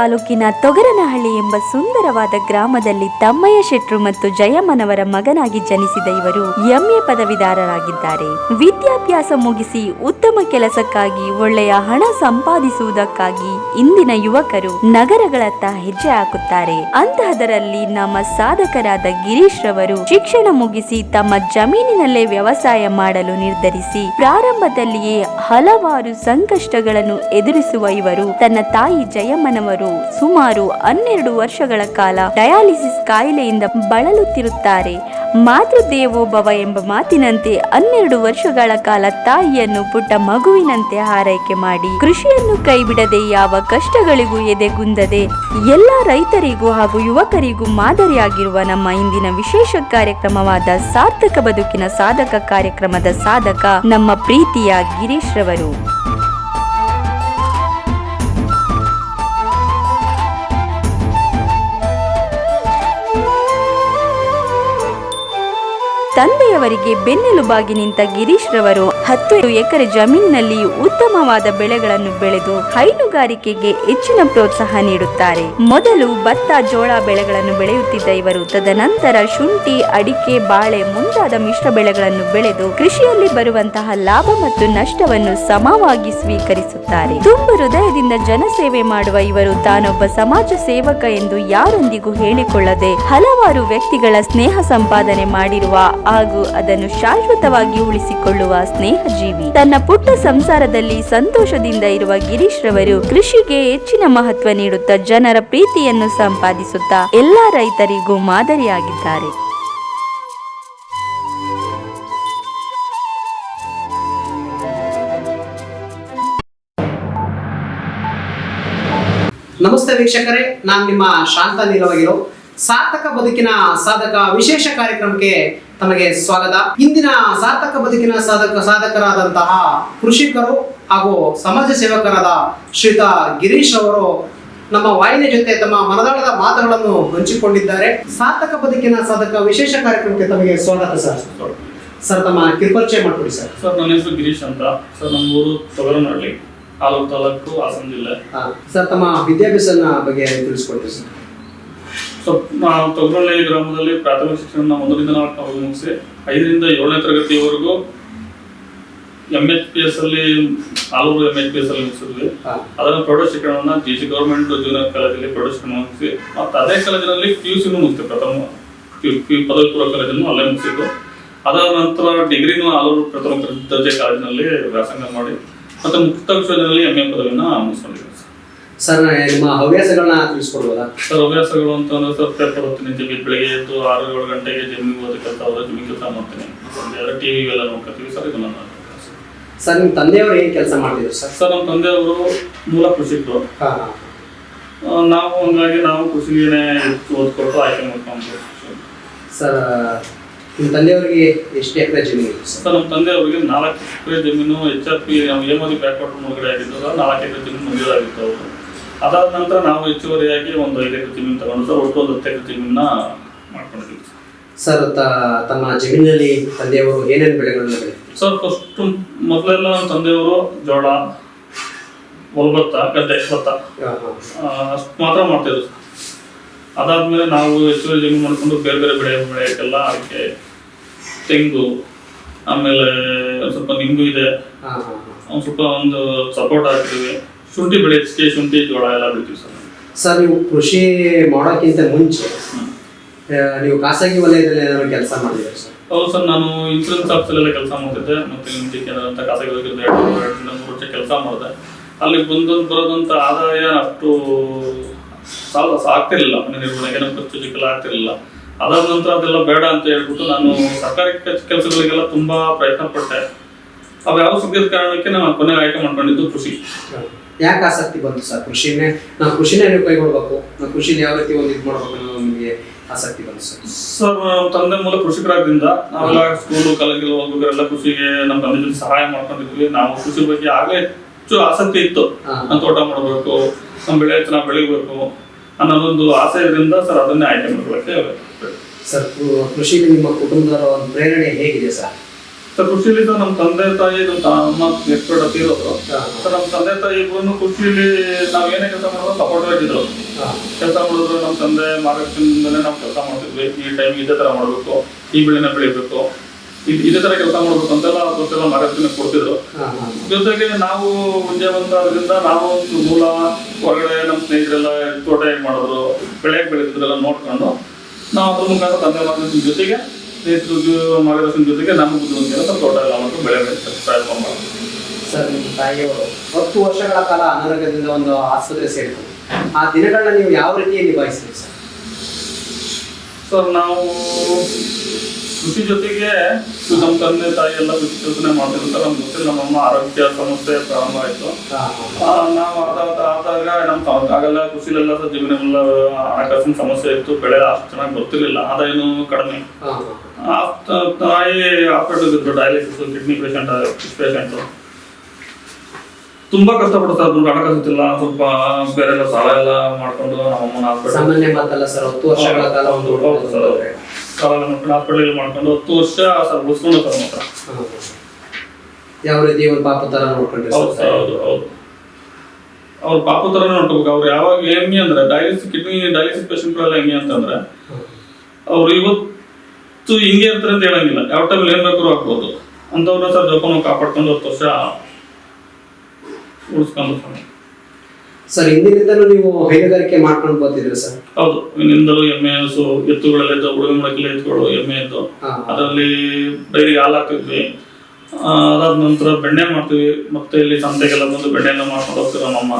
ತಾಲೂಕಿನ ತೊಗರನಹಳ್ಳಿ ಎಂಬ ಸುಂದರವಾದ ಗ್ರಾಮದಲ್ಲಿ ತಮ್ಮಯ್ಯ ಶೆಟ್ರು ಮತ್ತು ಜಯಮ್ಮನವರ ಮಗನಾಗಿ ಜನಿಸಿದ ಇವರು ಎಂಎ ಪದವಿದಾರರಾಗಿದ್ದಾರೆ ವಿದ್ಯಾಭ್ಯಾಸ ಮುಗಿಸಿ ಉತ್ತಮ ಕೆಲಸಕ್ಕಾಗಿ ಒಳ್ಳೆಯ ಹಣ ಸಂಪಾದಿಸುವುದಕ್ಕಾಗಿ ಇಂದಿನ ಯುವಕರು ನಗರಗಳತ್ತ ಹೆಜ್ಜೆ ಹಾಕುತ್ತಾರೆ. ಅಂತಹದರಲ್ಲಿ ನಮ್ಮ ಸಾಧಕರಾದ ಗಿರೀಶ್ ರವರು ಶಿಕ್ಷಣ ಮುಗಿಸಿ ತಮ್ಮ ಜಮೀನಿನಲ್ಲೇ ವ್ಯವಸಾಯ ಮಾಡಲು ನಿರ್ಧರಿಸಿ ಪ್ರಾರಂಭದಲ್ಲಿಯೇ ಹಲವಾರು ಸಂಕಷ್ಟಗಳನ್ನು ಎದುರಿಸುವ ಇವರು. ತನ್ನ ತಾಯಿ ಜಯಮ್ಮನವರು ಸುಮಾರು ಹನ್ನೆರಡು ವರ್ಷಗಳ ಕಾಲ ಡಯಾಲಿಸಿಸ್ ಕಾಯಿಲೆಯಿಂದ ಬಳಲುತ್ತಿರುತ್ತಾರೆ. ಮಾತೃದೇವೋಭವ ಎಂಬ ಮಾತಿನಂತೆ ಹನ್ನೆರಡು ವರ್ಷಗಳ ಕಾಲ ತಾಯಿಯನ್ನು ಪುಟ್ಟ ಮಗುವಿನಂತೆ ಆರೈಕೆ ಮಾಡಿ ಕೃಷಿಯನ್ನು ಕೈಬಿಡದೆ ಯಾವ ಕಷ್ಟಗಳಿಗೂ ಎದೆಗುಂದದೆ ಎಲ್ಲ ರೈತರಿಗೂ ಹಾಗೂ ಯುವಕರಿಗೂ ಮಾದರಿಯಾಗಿರುವ ನಮ್ಮ ಇಂದಿನ ವಿಶೇಷ ಕಾರ್ಯಕ್ರಮವಾದ ಸಾರ್ಥಕ ಬದುಕಿನ ಸಾಧಕ ಕಾರ್ಯಕ್ರಮದ ಸಾಧಕ ನಮ್ಮ ಪ್ರೀತಿಯ ಗಿರೀಶ್ ರವರು. ತಂದೆಯವರಿಗೆ ಬೆನ್ನೆಲುಬಾಗಿ ನಿಂತ ಗಿರೀಶ್ ರವರು ಹತ್ತು ಎಕರೆ ಜಮೀನಿನಲ್ಲಿ ಉತ್ತಮವಾದ ಬೆಳೆಗಳನ್ನು ಬೆಳೆದು ಹೈನುಗಾರಿಕೆಗೆ ಹೆಚ್ಚಿನ ಪ್ರೋತ್ಸಾಹ ನೀಡುತ್ತಾರೆ. ಮೊದಲು ಭತ್ತ, ಜೋಳ ಬೆಳೆಗಳನ್ನು ಬೆಳೆಯುತ್ತಿದ್ದ ಇವರು, ತದನಂತರ ಶುಂಠಿ, ಅಡಿಕೆ, ಬಾಳೆ ಮುಂತಾದ ಮಿಶ್ರ ಬೆಳೆಗಳನ್ನು ಬೆಳೆದು ಕೃಷಿಯಲ್ಲಿ ಬರುವಂತಹ ಲಾಭ ಮತ್ತು ನಷ್ಟವನ್ನು ಸಮವಾಗಿ ಸ್ವೀಕರಿಸುತ್ತಾರೆ. ತುಂಬ ಹೃದಯದಿಂದ ಜನಸೇವೆ ಮಾಡುವ ಇವರು ತಾನೊಬ್ಬ ಸಮಾಜ ಸೇವಕ ಎಂದು ಯಾರೊಂದಿಗೂ ಹೇಳಿಕೊಳ್ಳದೆ ಹಲವಾರು ವ್ಯಕ್ತಿಗಳ ಸ್ನೇಹ ಸಂಪಾದನೆ ಮಾಡಿರುವ ಹಾಗೂ ಅದನ್ನು ಶಾಶ್ವತವಾಗಿ ಉಳಿಸಿಕೊಳ್ಳುವ ಸ್ನೇಹ ಜೀವಿ ತನ್ನ ಪುಟ್ಟ ಸಂಸಾರದಲ್ಲಿ ಸಂತೋಷದಿಂದ ಇರುವ ಗಿರೀಶ್ ರವರು ಕೃಷಿಗೆ ಹೆಚ್ಚಿನ ಮಹತ್ವ ನೀಡುತ್ತಾ ಜನರ ಪ್ರೀತಿಯನ್ನು ಸಂಪಾದಿಸುತ್ತಾ ಎಲ್ಲಾ ರೈತರಿಗೂ ಮಾದರಿಯಾಗಿದ್ದಾರೆ. ನಮಸ್ತೆ ವೀಕ್ಷಕರೇ, ನಾನು ನಿಮ್ಮ ಶಾಂತ ನೀರವಾಗಿರೋ ಸಾರ್ಥಕ ಬದುಕಿನ ಸಾಧಕ ವಿಶೇಷ ಕಾರ್ಯಕ್ರಮಕ್ಕೆ ತಮಗೆ ಸ್ವಾಗತ. ಇಂದಿನ ಸಾರ್ಥಕ ಬದುಕಿನ ಸಾಧಕ ಸಾಧಕರಾದಂತಹ ಕೃಷಿಕರು ಹಾಗೂ ಸಮಾಜ ಸೇವಕರಾದ ಶ್ರೀತಾ ಗಿರೀಶ್ ಅವರು ನಮ್ಮ ವಾಹಿನಿ ಜೊತೆ ತಮ್ಮ ಮನದಾಳದ ಮಾತುಗಳನ್ನು ಹಂಚಿಕೊಂಡಿದ್ದಾರೆ. ಸಾರ್ಥಕ ಬದುಕಿನ ಸಾಧಕ ವಿಶೇಷ ಕಾರ್ಯಕ್ರಮಕ್ಕೆ ತಮಗೆ ಸ್ವಾಗತ ಸರ್. ಸರ್ ತಮ್ಮ ಕಿರುಪರಿಚಯ ಮಾಡ್ಕೊಡಿ ಸರ್. ಸರ್ ನನ್ನ ಹೆಸರು ಗಿರೀಶ್ ಅಂತ. ಸರ್ ನಮ್ಮ ಊರು ತೊಗರನಹಳ್ಳಿ ತಾಲೂಕು ತಾಲೂಕು ಹಾಸನ ಜಿಲ್ಲೆ. ಸರ್ ತಮ್ಮ ವಿದ್ಯಾಭ್ಯಾಸನ ಬಗ್ಗೆ ತಿಳಿಸ್ಕೊಡ್ತೀವಿ ಸರ್. ಸೊ ನಾವು ತೊಗರನಹಳ್ಳಿ ಗ್ರಾಮದಲ್ಲಿ ಪ್ರಾಥಮಿಕ ಶಿಕ್ಷಣ ಒಂದರಿಂದ ನಾಲ್ಕು ಮುಗಿಸಿ ಐದರಿಂದ ಏಳನೇ ತರಗತಿವರೆಗೂ ಎಂ ಎಚ್ ಪಿ ಎಸ್ ಅಲ್ಲಿ Aluru M H P S ಅಲ್ಲಿ ಮುಗಿಸಿದ್ವಿ. ಅದರ ಪ್ರೌಢ ಶಿಕ್ಷಣವನ್ನು ಜಿ ಸಿ ಗೌರ್ಮೆಂಟ್ ಜೂನಿಯರ್ ಕಾಲೇಜಲ್ಲಿ ಪ್ರೌಢ ಶಿಕ್ಷಣ ಮುಗಿಸಿ ಮತ್ತು ಅದೇ ಕಾಲೇಜಿನಲ್ಲಿ ಪಿ ಯು ಸಿನೂ ಮುಗಿಸ್ತೀವಿ ಪ್ರಥಮ ಪದವಿ ಪೂರ್ವ ಕಾಲೇಜನ್ನು ಅಲ್ಲೇ ಮುಗಿಸಿದ್ದು. ಅದಾದ ನಂತರ ಡಿಗ್ರಿನೂ ಆಲೂರು ಪ್ರಥಮ ದರ್ಜೆ ಕಾಲೇಜಿನಲ್ಲಿ ವ್ಯಾಸಂಗ ಮಾಡಿ ಮತ್ತು ಮುಕ್ತ ವಿಶ್ವದಲ್ಲಿ ಎಂ ಎ ಪದವಿನ ಮುಗಿಸ್ಕೊಂಡಿದ್ದೀನಿ ಸರ್ ನಿಮ್ಮ ಹವ್ಯಾಸಗಳನ್ನ ತಿಳಿಸ್ಕೊಡ್ಬೋದಾ? ಸರ್ ಹವ್ಯಾಸಗಳು ಅಂತಂದ್ರೆ ಸರ್ ಪೇಪರ್ ಓದ್ತೀನಿ ಬೆಳಿಗ್ಗೆ ಎದ್ದು ಆರು ಏಳು ಗಂಟೆಗೆ ಜಿಮ್ಮಿಗೆ ಕೆಲಸ ಹೋದ್ರೆ ಜಮೀನ್ ಕೆಲಸ ಮಾಡ್ತೀನಿ. ಒಂದೆರಡು ಟಿ ವಿ ಎಲ್ಲ ನೋಡ್ಕೊತೀವಿ ಸರ್ ಇದು ನನ್ನ ಸರ್ ನಿಮ್ಮ ತಂದೆಯವರು ಏನ್ ಕೆಲಸ ಮಾಡ್ತಿದ್ರು ಸರ್? ಸರ್ ನಮ್ಮ ತಂದೆಯವರು ಮೂಲ ಕೃಷಿಕರು. ನಾವು ಹಂಗಾಗಿ ನಾವು ಕೃಷಿಗೆ ಹೆಚ್ಚು ಓದ್ಕೊಟ್ಟು ಆಯ್ಕೆ ಮಾಡ್ಕೊಂಡು ಸರ್. ನಿಮ್ಮ ತಂದೆಯವರಿಗೆ ಎಷ್ಟು ಎಕರೆ ಜಮೀನು ಸರ್? ನಮ್ಮ ತಂದೆಯವರಿಗೆ ನಾಲ್ಕು ಎಕರೆ ಜಮೀನು ಎಚ್ ಆರ್ ಪಿ ನಾವು ಏಮದಿ ಬ್ಯಾಕ್ವರ್ಡ್ ಮುಳುಗಡೆ ಆಗಿದ್ದು ನಾಲ್ಕು ಎಕರೆ ಜಮೀನು ಮಂಜೂರಾಗಿತ್ತು ಅವರು ಅದಾದ ನಂತರ ನಾವು ಹೆಚ್ಚುವರಿಯಾಗಿ ಒಂದು ಐದು ಎಕರೆ ಜಮೀನು ತಗೊಂಡು ಸರ್ ಒಟ್ಟು ಒಂದು ಹತ್ತು ಎಕರೆ ಜಮೀನನ್ನ ಮಾಡ್ಕೊಂಡಿದ್ದೀವಿ ಸರ್. ತಮ್ಮ ಜಮೀನಲ್ಲಿ ತಂದೆಯವರು ಏನೇನು ಬೆಳೆಗಳನ್ನ ಸರ್ ಫಸ್ಟ್ ಮೊದಲೆಲ್ಲ ನಮ್ಮ ತಂದೆಯವರು ಜೋಳ ಒಲ್ಬತ್ತ ಗದ್ದೆ ಭತ್ತ. ಅಷ್ಟು ಮಾತ್ರ ಮಾಡ್ತಿದ್ರು. ಅದಾದ್ಮೇಲೆ ನಾವು ಹೆಚ್ಚುವರಿ ಜಮೀನು ಮಾಡ್ಕೊಂಡು ಬೇರೆ ಬೇರೆ ಬೆಳೆ ಬೆಳೆಯಕ್ಕೆಲ್ಲ ಅದಕ್ಕೆ ತೆಂಗು ಆಮೇಲೆ ಸ್ವಲ್ಪ ನಿಂಬು ಇದೆ. ಸ್ವಲ್ಪ ಒಂದು ಸಪೋರ್ಟ್ ಹಾಕಿದ್ವಿ ಶುಂಠಿ ಬೆಳೆ ಹೆಚ್ಚಿಗೆ ಶುಂಠಿ ಜೋಳ ಎಲ್ಲ ಬೆಳಿತೀವಿ ಸರ್. ಸರ್ ನೀವು ಕೃಷಿ ಮಾಡೋಕ್ಕಿಂತ ಮುಂಚೆ ನೀವು ಖಾಸಗಿ ವಲಯದಲ್ಲಿ ಏನಾದರೂ ಕೆಲಸ ಮಾಡಿದ್ರೆ ಸರ್? ಹೌದು ಸರ್ ನಾನು ಇನ್ಸೂರೆನ್ಸ್ ಆಫೀಸಲ್ಲೆಲ್ಲ ಕೆಲಸ ಮಾಡ್ತಿದ್ದೆ. ಮತ್ತೆ ನಿಮಗೆ ಅಂತ ಖಾಸಗಿ ವಲಯದಲ್ಲಿ ಎರಡು ಮೂರು ವರ್ಷ ಕೆಲಸ ಮಾಡಿದೆ. ಅಲ್ಲಿ ಬಂದು ಬರೋದಂಥ ಆದಾಯ ಅಷ್ಟು ಸಾಲ ಆಗ್ತಿರಲಿಲ್ಲ ಮನೆ ನಿರ್ವಹಣೆಗೆ ನಮ್ಮ ಖರ್ಚು ಚಿಕ್ಕಲ್ಲ ಆಗ್ತಿರಲಿಲ್ಲ. ಅದಾದ ನಂತರ ಅದೆಲ್ಲ ಬೇಡ ಅಂತ ಹೇಳ್ಬಿಟ್ಟು ನಾನು ಸರ್ಕಾರಿ ಕೆಲಸಗಳಿಗೆಲ್ಲ ತುಂಬ ಪ್ರಯತ್ನ ಪಟ್ಟೆ. ಅವು ಯಾವ ಸಿಗದ ಕಾರಣಕ್ಕೆ ನಾನು ಕೊನೆಗೆ ಆಯ್ಕೆ ಮಾಡ್ಕೊಂಡಿದ್ದು ಕೃಷಿ. ಯಾಕೆ ಆಸಕ್ತಿ ಬಂತು ಸರ್ ಕೃಷಿನೇ? ನಾವು ಕೃಷಿನೇ ನೀವು ಕೈಗೊಳ್ಬೇಕು? ನಾವು ಕೃಷಿಲಿ ಯಾವ ರೀತಿ ಒಂದು ಇದು ಮಾಡ್ಬೇಕು ಅನ್ನೋದು ನಿಮಗೆ ಆಸಕ್ತಿ ಬಂತು ಸರ್? ಸರ್ ತಂದೆ ಮೂಲ ಕೃಷಿಕರಾದ್ರಿಂದ ನಾವೆಲ್ಲ ಸ್ಕೂಲು ಕಾಲೇಜಲ್ಲಿ ಹೋಗ್ಬೇಕಾರೆಲ್ಲ ಕೃಷಿಗೆ ನಮ್ಮ ತಂದೆ ಜೊತೆ ಸಹಾಯ ಮಾಡ್ಕೊಂಡಿದ್ವಿ. ನಾವು ಕೃಷಿ ಬಗ್ಗೆ ಆಗಲೇ ಹೆಚ್ಚು ಆಸಕ್ತಿ ಇತ್ತು. ನಮ್ಮ ನಾನು ತೋಟ ಮಾಡಬೇಕು ನಮ್ಮ ಬೆಳೆ ಚೆನ್ನಾಗಿ ಬೆಳಿಬೇಕು ಅನ್ನೋದೊಂದು ಆಸೆ ಇದರಿಂದ ಸರ್ ಅದನ್ನೇ ಆಯ್ಕೆ ಮಾಡಬೇಕು ಸರ್ ಕೃಷಿಗೆ ನಿಮ್ಮ ಕುಟುಂಬದ ಒಂದು ಪ್ರೇರಣೆ ಹೇಗಿದೆ ಸರ್? ಸರ್ ಕೃಷಿಲಿ ಸರ್ ನಮ್ಮ ತಂದೆ ತಾಯಿ ನಮ್ಮ ತಮ್ಮ ಎಕ್ಸ್ಪರ್ಟ್ ಅಂತ ಇರೋದು ಸರ್ ನಮ್ಮ ತಂದೆ ತಾಯಿ ಇಬ್ಬರು ಕೃಷಿಲಿ ನಾವ್ ಏನೇ ಕೆಲಸ ಮಾಡೋದು ಸಪೋರ್ಟ್ ಆಗಿದ್ರು. ಕೆಲಸ ಮಾಡಿದ್ರು ನಮ್ಮ ತಂದೆ ಮಾರ್ಗದರ್ಶನದಿಂದಲೇ ನಾವು ಕೆಲಸ ಮಾಡ್ತಿದ್ವಿ. ಈ ಟೈಮ್ ಇದೇ ತರ ಮಾಡಬೇಕು ಈ ಬೆಳೆನ ಬೆಳಿಬೇಕು. ಇದ್- ತರ ಕೆಲಸ ಮಾಡ್ಬೇಕು ಅಂತೆಲ್ಲ ಗೊತ್ತೆಲ್ಲ ಮಾರ್ಗದರ್ಶನ ಕೊಡ್ತಿದ್ರು. ಜೊತೆಗೆ ನಾವು ಮುಂಜೆ ಆದ್ರಿಂದ ನಾವು ಮೂಲ ಹೊರಗಡೆ ನಮ್ಮ ಸ್ನೇಹಿತರೆಲ್ಲ ತೋಟ ಹೇಗೆ ಮಾಡಿದ್ರು ಬೆಳೆ ಬೆಳೆದ್ರೆಲ್ಲ ಬೆಳೀತಿದ್ರೆಲ್ಲ ನೋಡ್ಕೊಂಡು ನಾವು ಅದ್ರ ಮುಖಾಂತರ ತಂದೆ ಮಾರ್ಗದರ್ಶನ ಜೊತೆಗೆ ಸ್ನೇಹಿತರ ಮಾರ್ಗದರ್ಶನ ಜೊತೆಗೆ ನಮ್ಮ ಬುದ್ಧಿವಂತಿಕೆ ಸ್ವಲ್ಪ ತೋಟ ಎಲ್ಲ ಮಾಡ್ಕೊಂಡು ಬೆಳೆ ಪ್ರಯತ್ನ ಮಾಡೋದು ಸರ್ ನಿಮ್ಮ ತಾಯಿಯವರು ಹತ್ತು ವರ್ಷಗಳ ಕಾಲ ಅನಾರೋಗ್ಯದಿಂದ ಒಂದು ಆಸ್ಪತ್ರೆ ಸೇರಿದ್ರು. ಆ ದಿನಗಳನ್ನ ನೀವು ಯಾವ ರೀತಿ ನಿಭಾಯಿಸಿದ್ರಿ ಸರ್? ಸರ್ ನಾವು ಕೃಷಿ ಜೊತೆಗೆ ನಮ್ಮ ತಂದೆ ತಾಯಿ ಎಲ್ಲ ಕೃಷಿ ಕೆಲಸನೇ ಮಾಡ್ತಿರ್ತಾರೆ. ಗೊತ್ತಿಲ್ಲ ನಮ್ಮಮ್ಮ ಆರೋಗ್ಯ ಸಮಸ್ಯೆ ಪ್ರಾರಂಭ ಆಯ್ತು. ನಾವು ಆದಾಗ ಆದಾಗ ನಮ್ಮ ಆಗಲ್ಲ ಕೃಷಿಲೆಲ್ಲ ಜೀವನ ಜಮೀನೆಲ್ಲ ಹಣಕಾಸಿನ ಸಮಸ್ಯೆ ಇತ್ತು. ಬೆಳೆ ಅಷ್ಟು ಚೆನ್ನಾಗಿ ಗೊತ್ತಿರಲಿಲ್ಲ ಆದಾಯನೂ ಕಡಿಮೆ. ತಾಯಿ ಹಾಸ್ಪಿಟಲ್ ಇದ್ರು ಡಯಾಲಿಸಿಸ್ ಕಿಡ್ನಿ ಪೇಷಂಟ್ ಪೇಷಂಟ್ ತುಂಬಾ ಕಷ್ಟಪಡ್ತಾ ಇದ್ರು ಹಣಕಾಸು ಇತ್ತಿಲ್ಲ ಸ್ವಲ್ಪ ಬೇರೆ ಎಲ್ಲ ಸಾಲ ಎಲ್ಲ ಮಾಡ್ಕೊಂಡು ನಮ್ಮಮ್ಮನ ಸಾಮಾನ್ಯ ಮಾತಲ್ಲ ಸರ್ ಹತ್ತು ವರ್ಷಗಳ ಕಾಲ ಒಂದು ಸಾಲ ಮಾಡ್ಕೊಂಡು ಹಾಸ್ಪಿಟಲ್ ಮಾಡ್ಕೊಂಡು ಹತ್ತು ವರ್ಷ ಸರ್ ಉಳಿಸ್ಕೊಂಡು ಸರ್ ಮಾತ್ರ. ಯಾವ ರೀತಿ ಒಂದು ಪಾಪ ತರ ನೋಡ್ಕೊಂಡ್ರಿ ಹೌದು ಸರ್. ಹೌದು ಹೌದು. ಅವ್ರ ಪಾಪ ತರ ನೋಡ್ಕೋಬೇಕು. ಅವ್ರು ಯಾವಾಗ ಹೆಂಗೆ ಅಂದ್ರೆ ಡಯಾಲಿಸಿಸ್ ಕಿಡ್ನಿ ಡಯಾಲಿಸಿಸ್ ಪೇಷಂಟ್ಗಳೆಲ್ಲ ಹೆಂಗೆ ಅಂತಂದ್ರೆ ಅವ್ರು ಇವತ್ತು ಹಿಂಗೆ ಇರ್ತಾರೆ ಅಂತ ಹೇಳಂಗಿಲ್ಲ. ಯಾವ ಟೈಮಲ್ಲಿ ಏನ್ ಬೇಕಾದ್ರೂ ಹಾಕ್ಬೋದು ಅಂಥವ್ರನ್ನ ಸರ್ ಜೋಪಾನ ಕಾಪಾಡ್ಕೊಂಡು ಹತ್ತು ವರ್ಷ ಉಳಿಸ್ಕೊಂಡು ಸರ್ ಹಿಂದಿನಿಂದಲೂ ನೀವು ಹೈನುಗಾರಿಕೆ ಮಾಡ್ಕೊಂಡು ಬರ್ತಿದ್ರಿ ಸರ್? ಹೌದು ಹಿಂದಿನಿಂದಲೂ ಎಮ್ಮೆ ಹಸು ಎತ್ತುಗಳೆಲ್ಲ ಇದ್ದವು ಉಳುಮೆ ಮಾಡಕ್ಕೆಲ್ಲ ಎತ್ತುಗಳು ಎಮ್ಮೆ ಇದ್ದವು ಅದರಲ್ಲಿ ಡೈರಿ ಹಾಲು ಹಾಕ್ತಿದ್ವಿ. ಅದಾದ ನಂತರ ಬೆಣ್ಣೆ ಮಾಡ್ತೀವಿ ಮತ್ತೆ ಇಲ್ಲಿ ಸಂತೆಗೆಲ್ಲ ಬಂದು ಬೆಣ್ಣೆ ಎಲ್ಲ ಮಾಡ್ಕೊಂಡು ಹೋಗ್ತೀರ ನಮ್ಮಮ್ಮ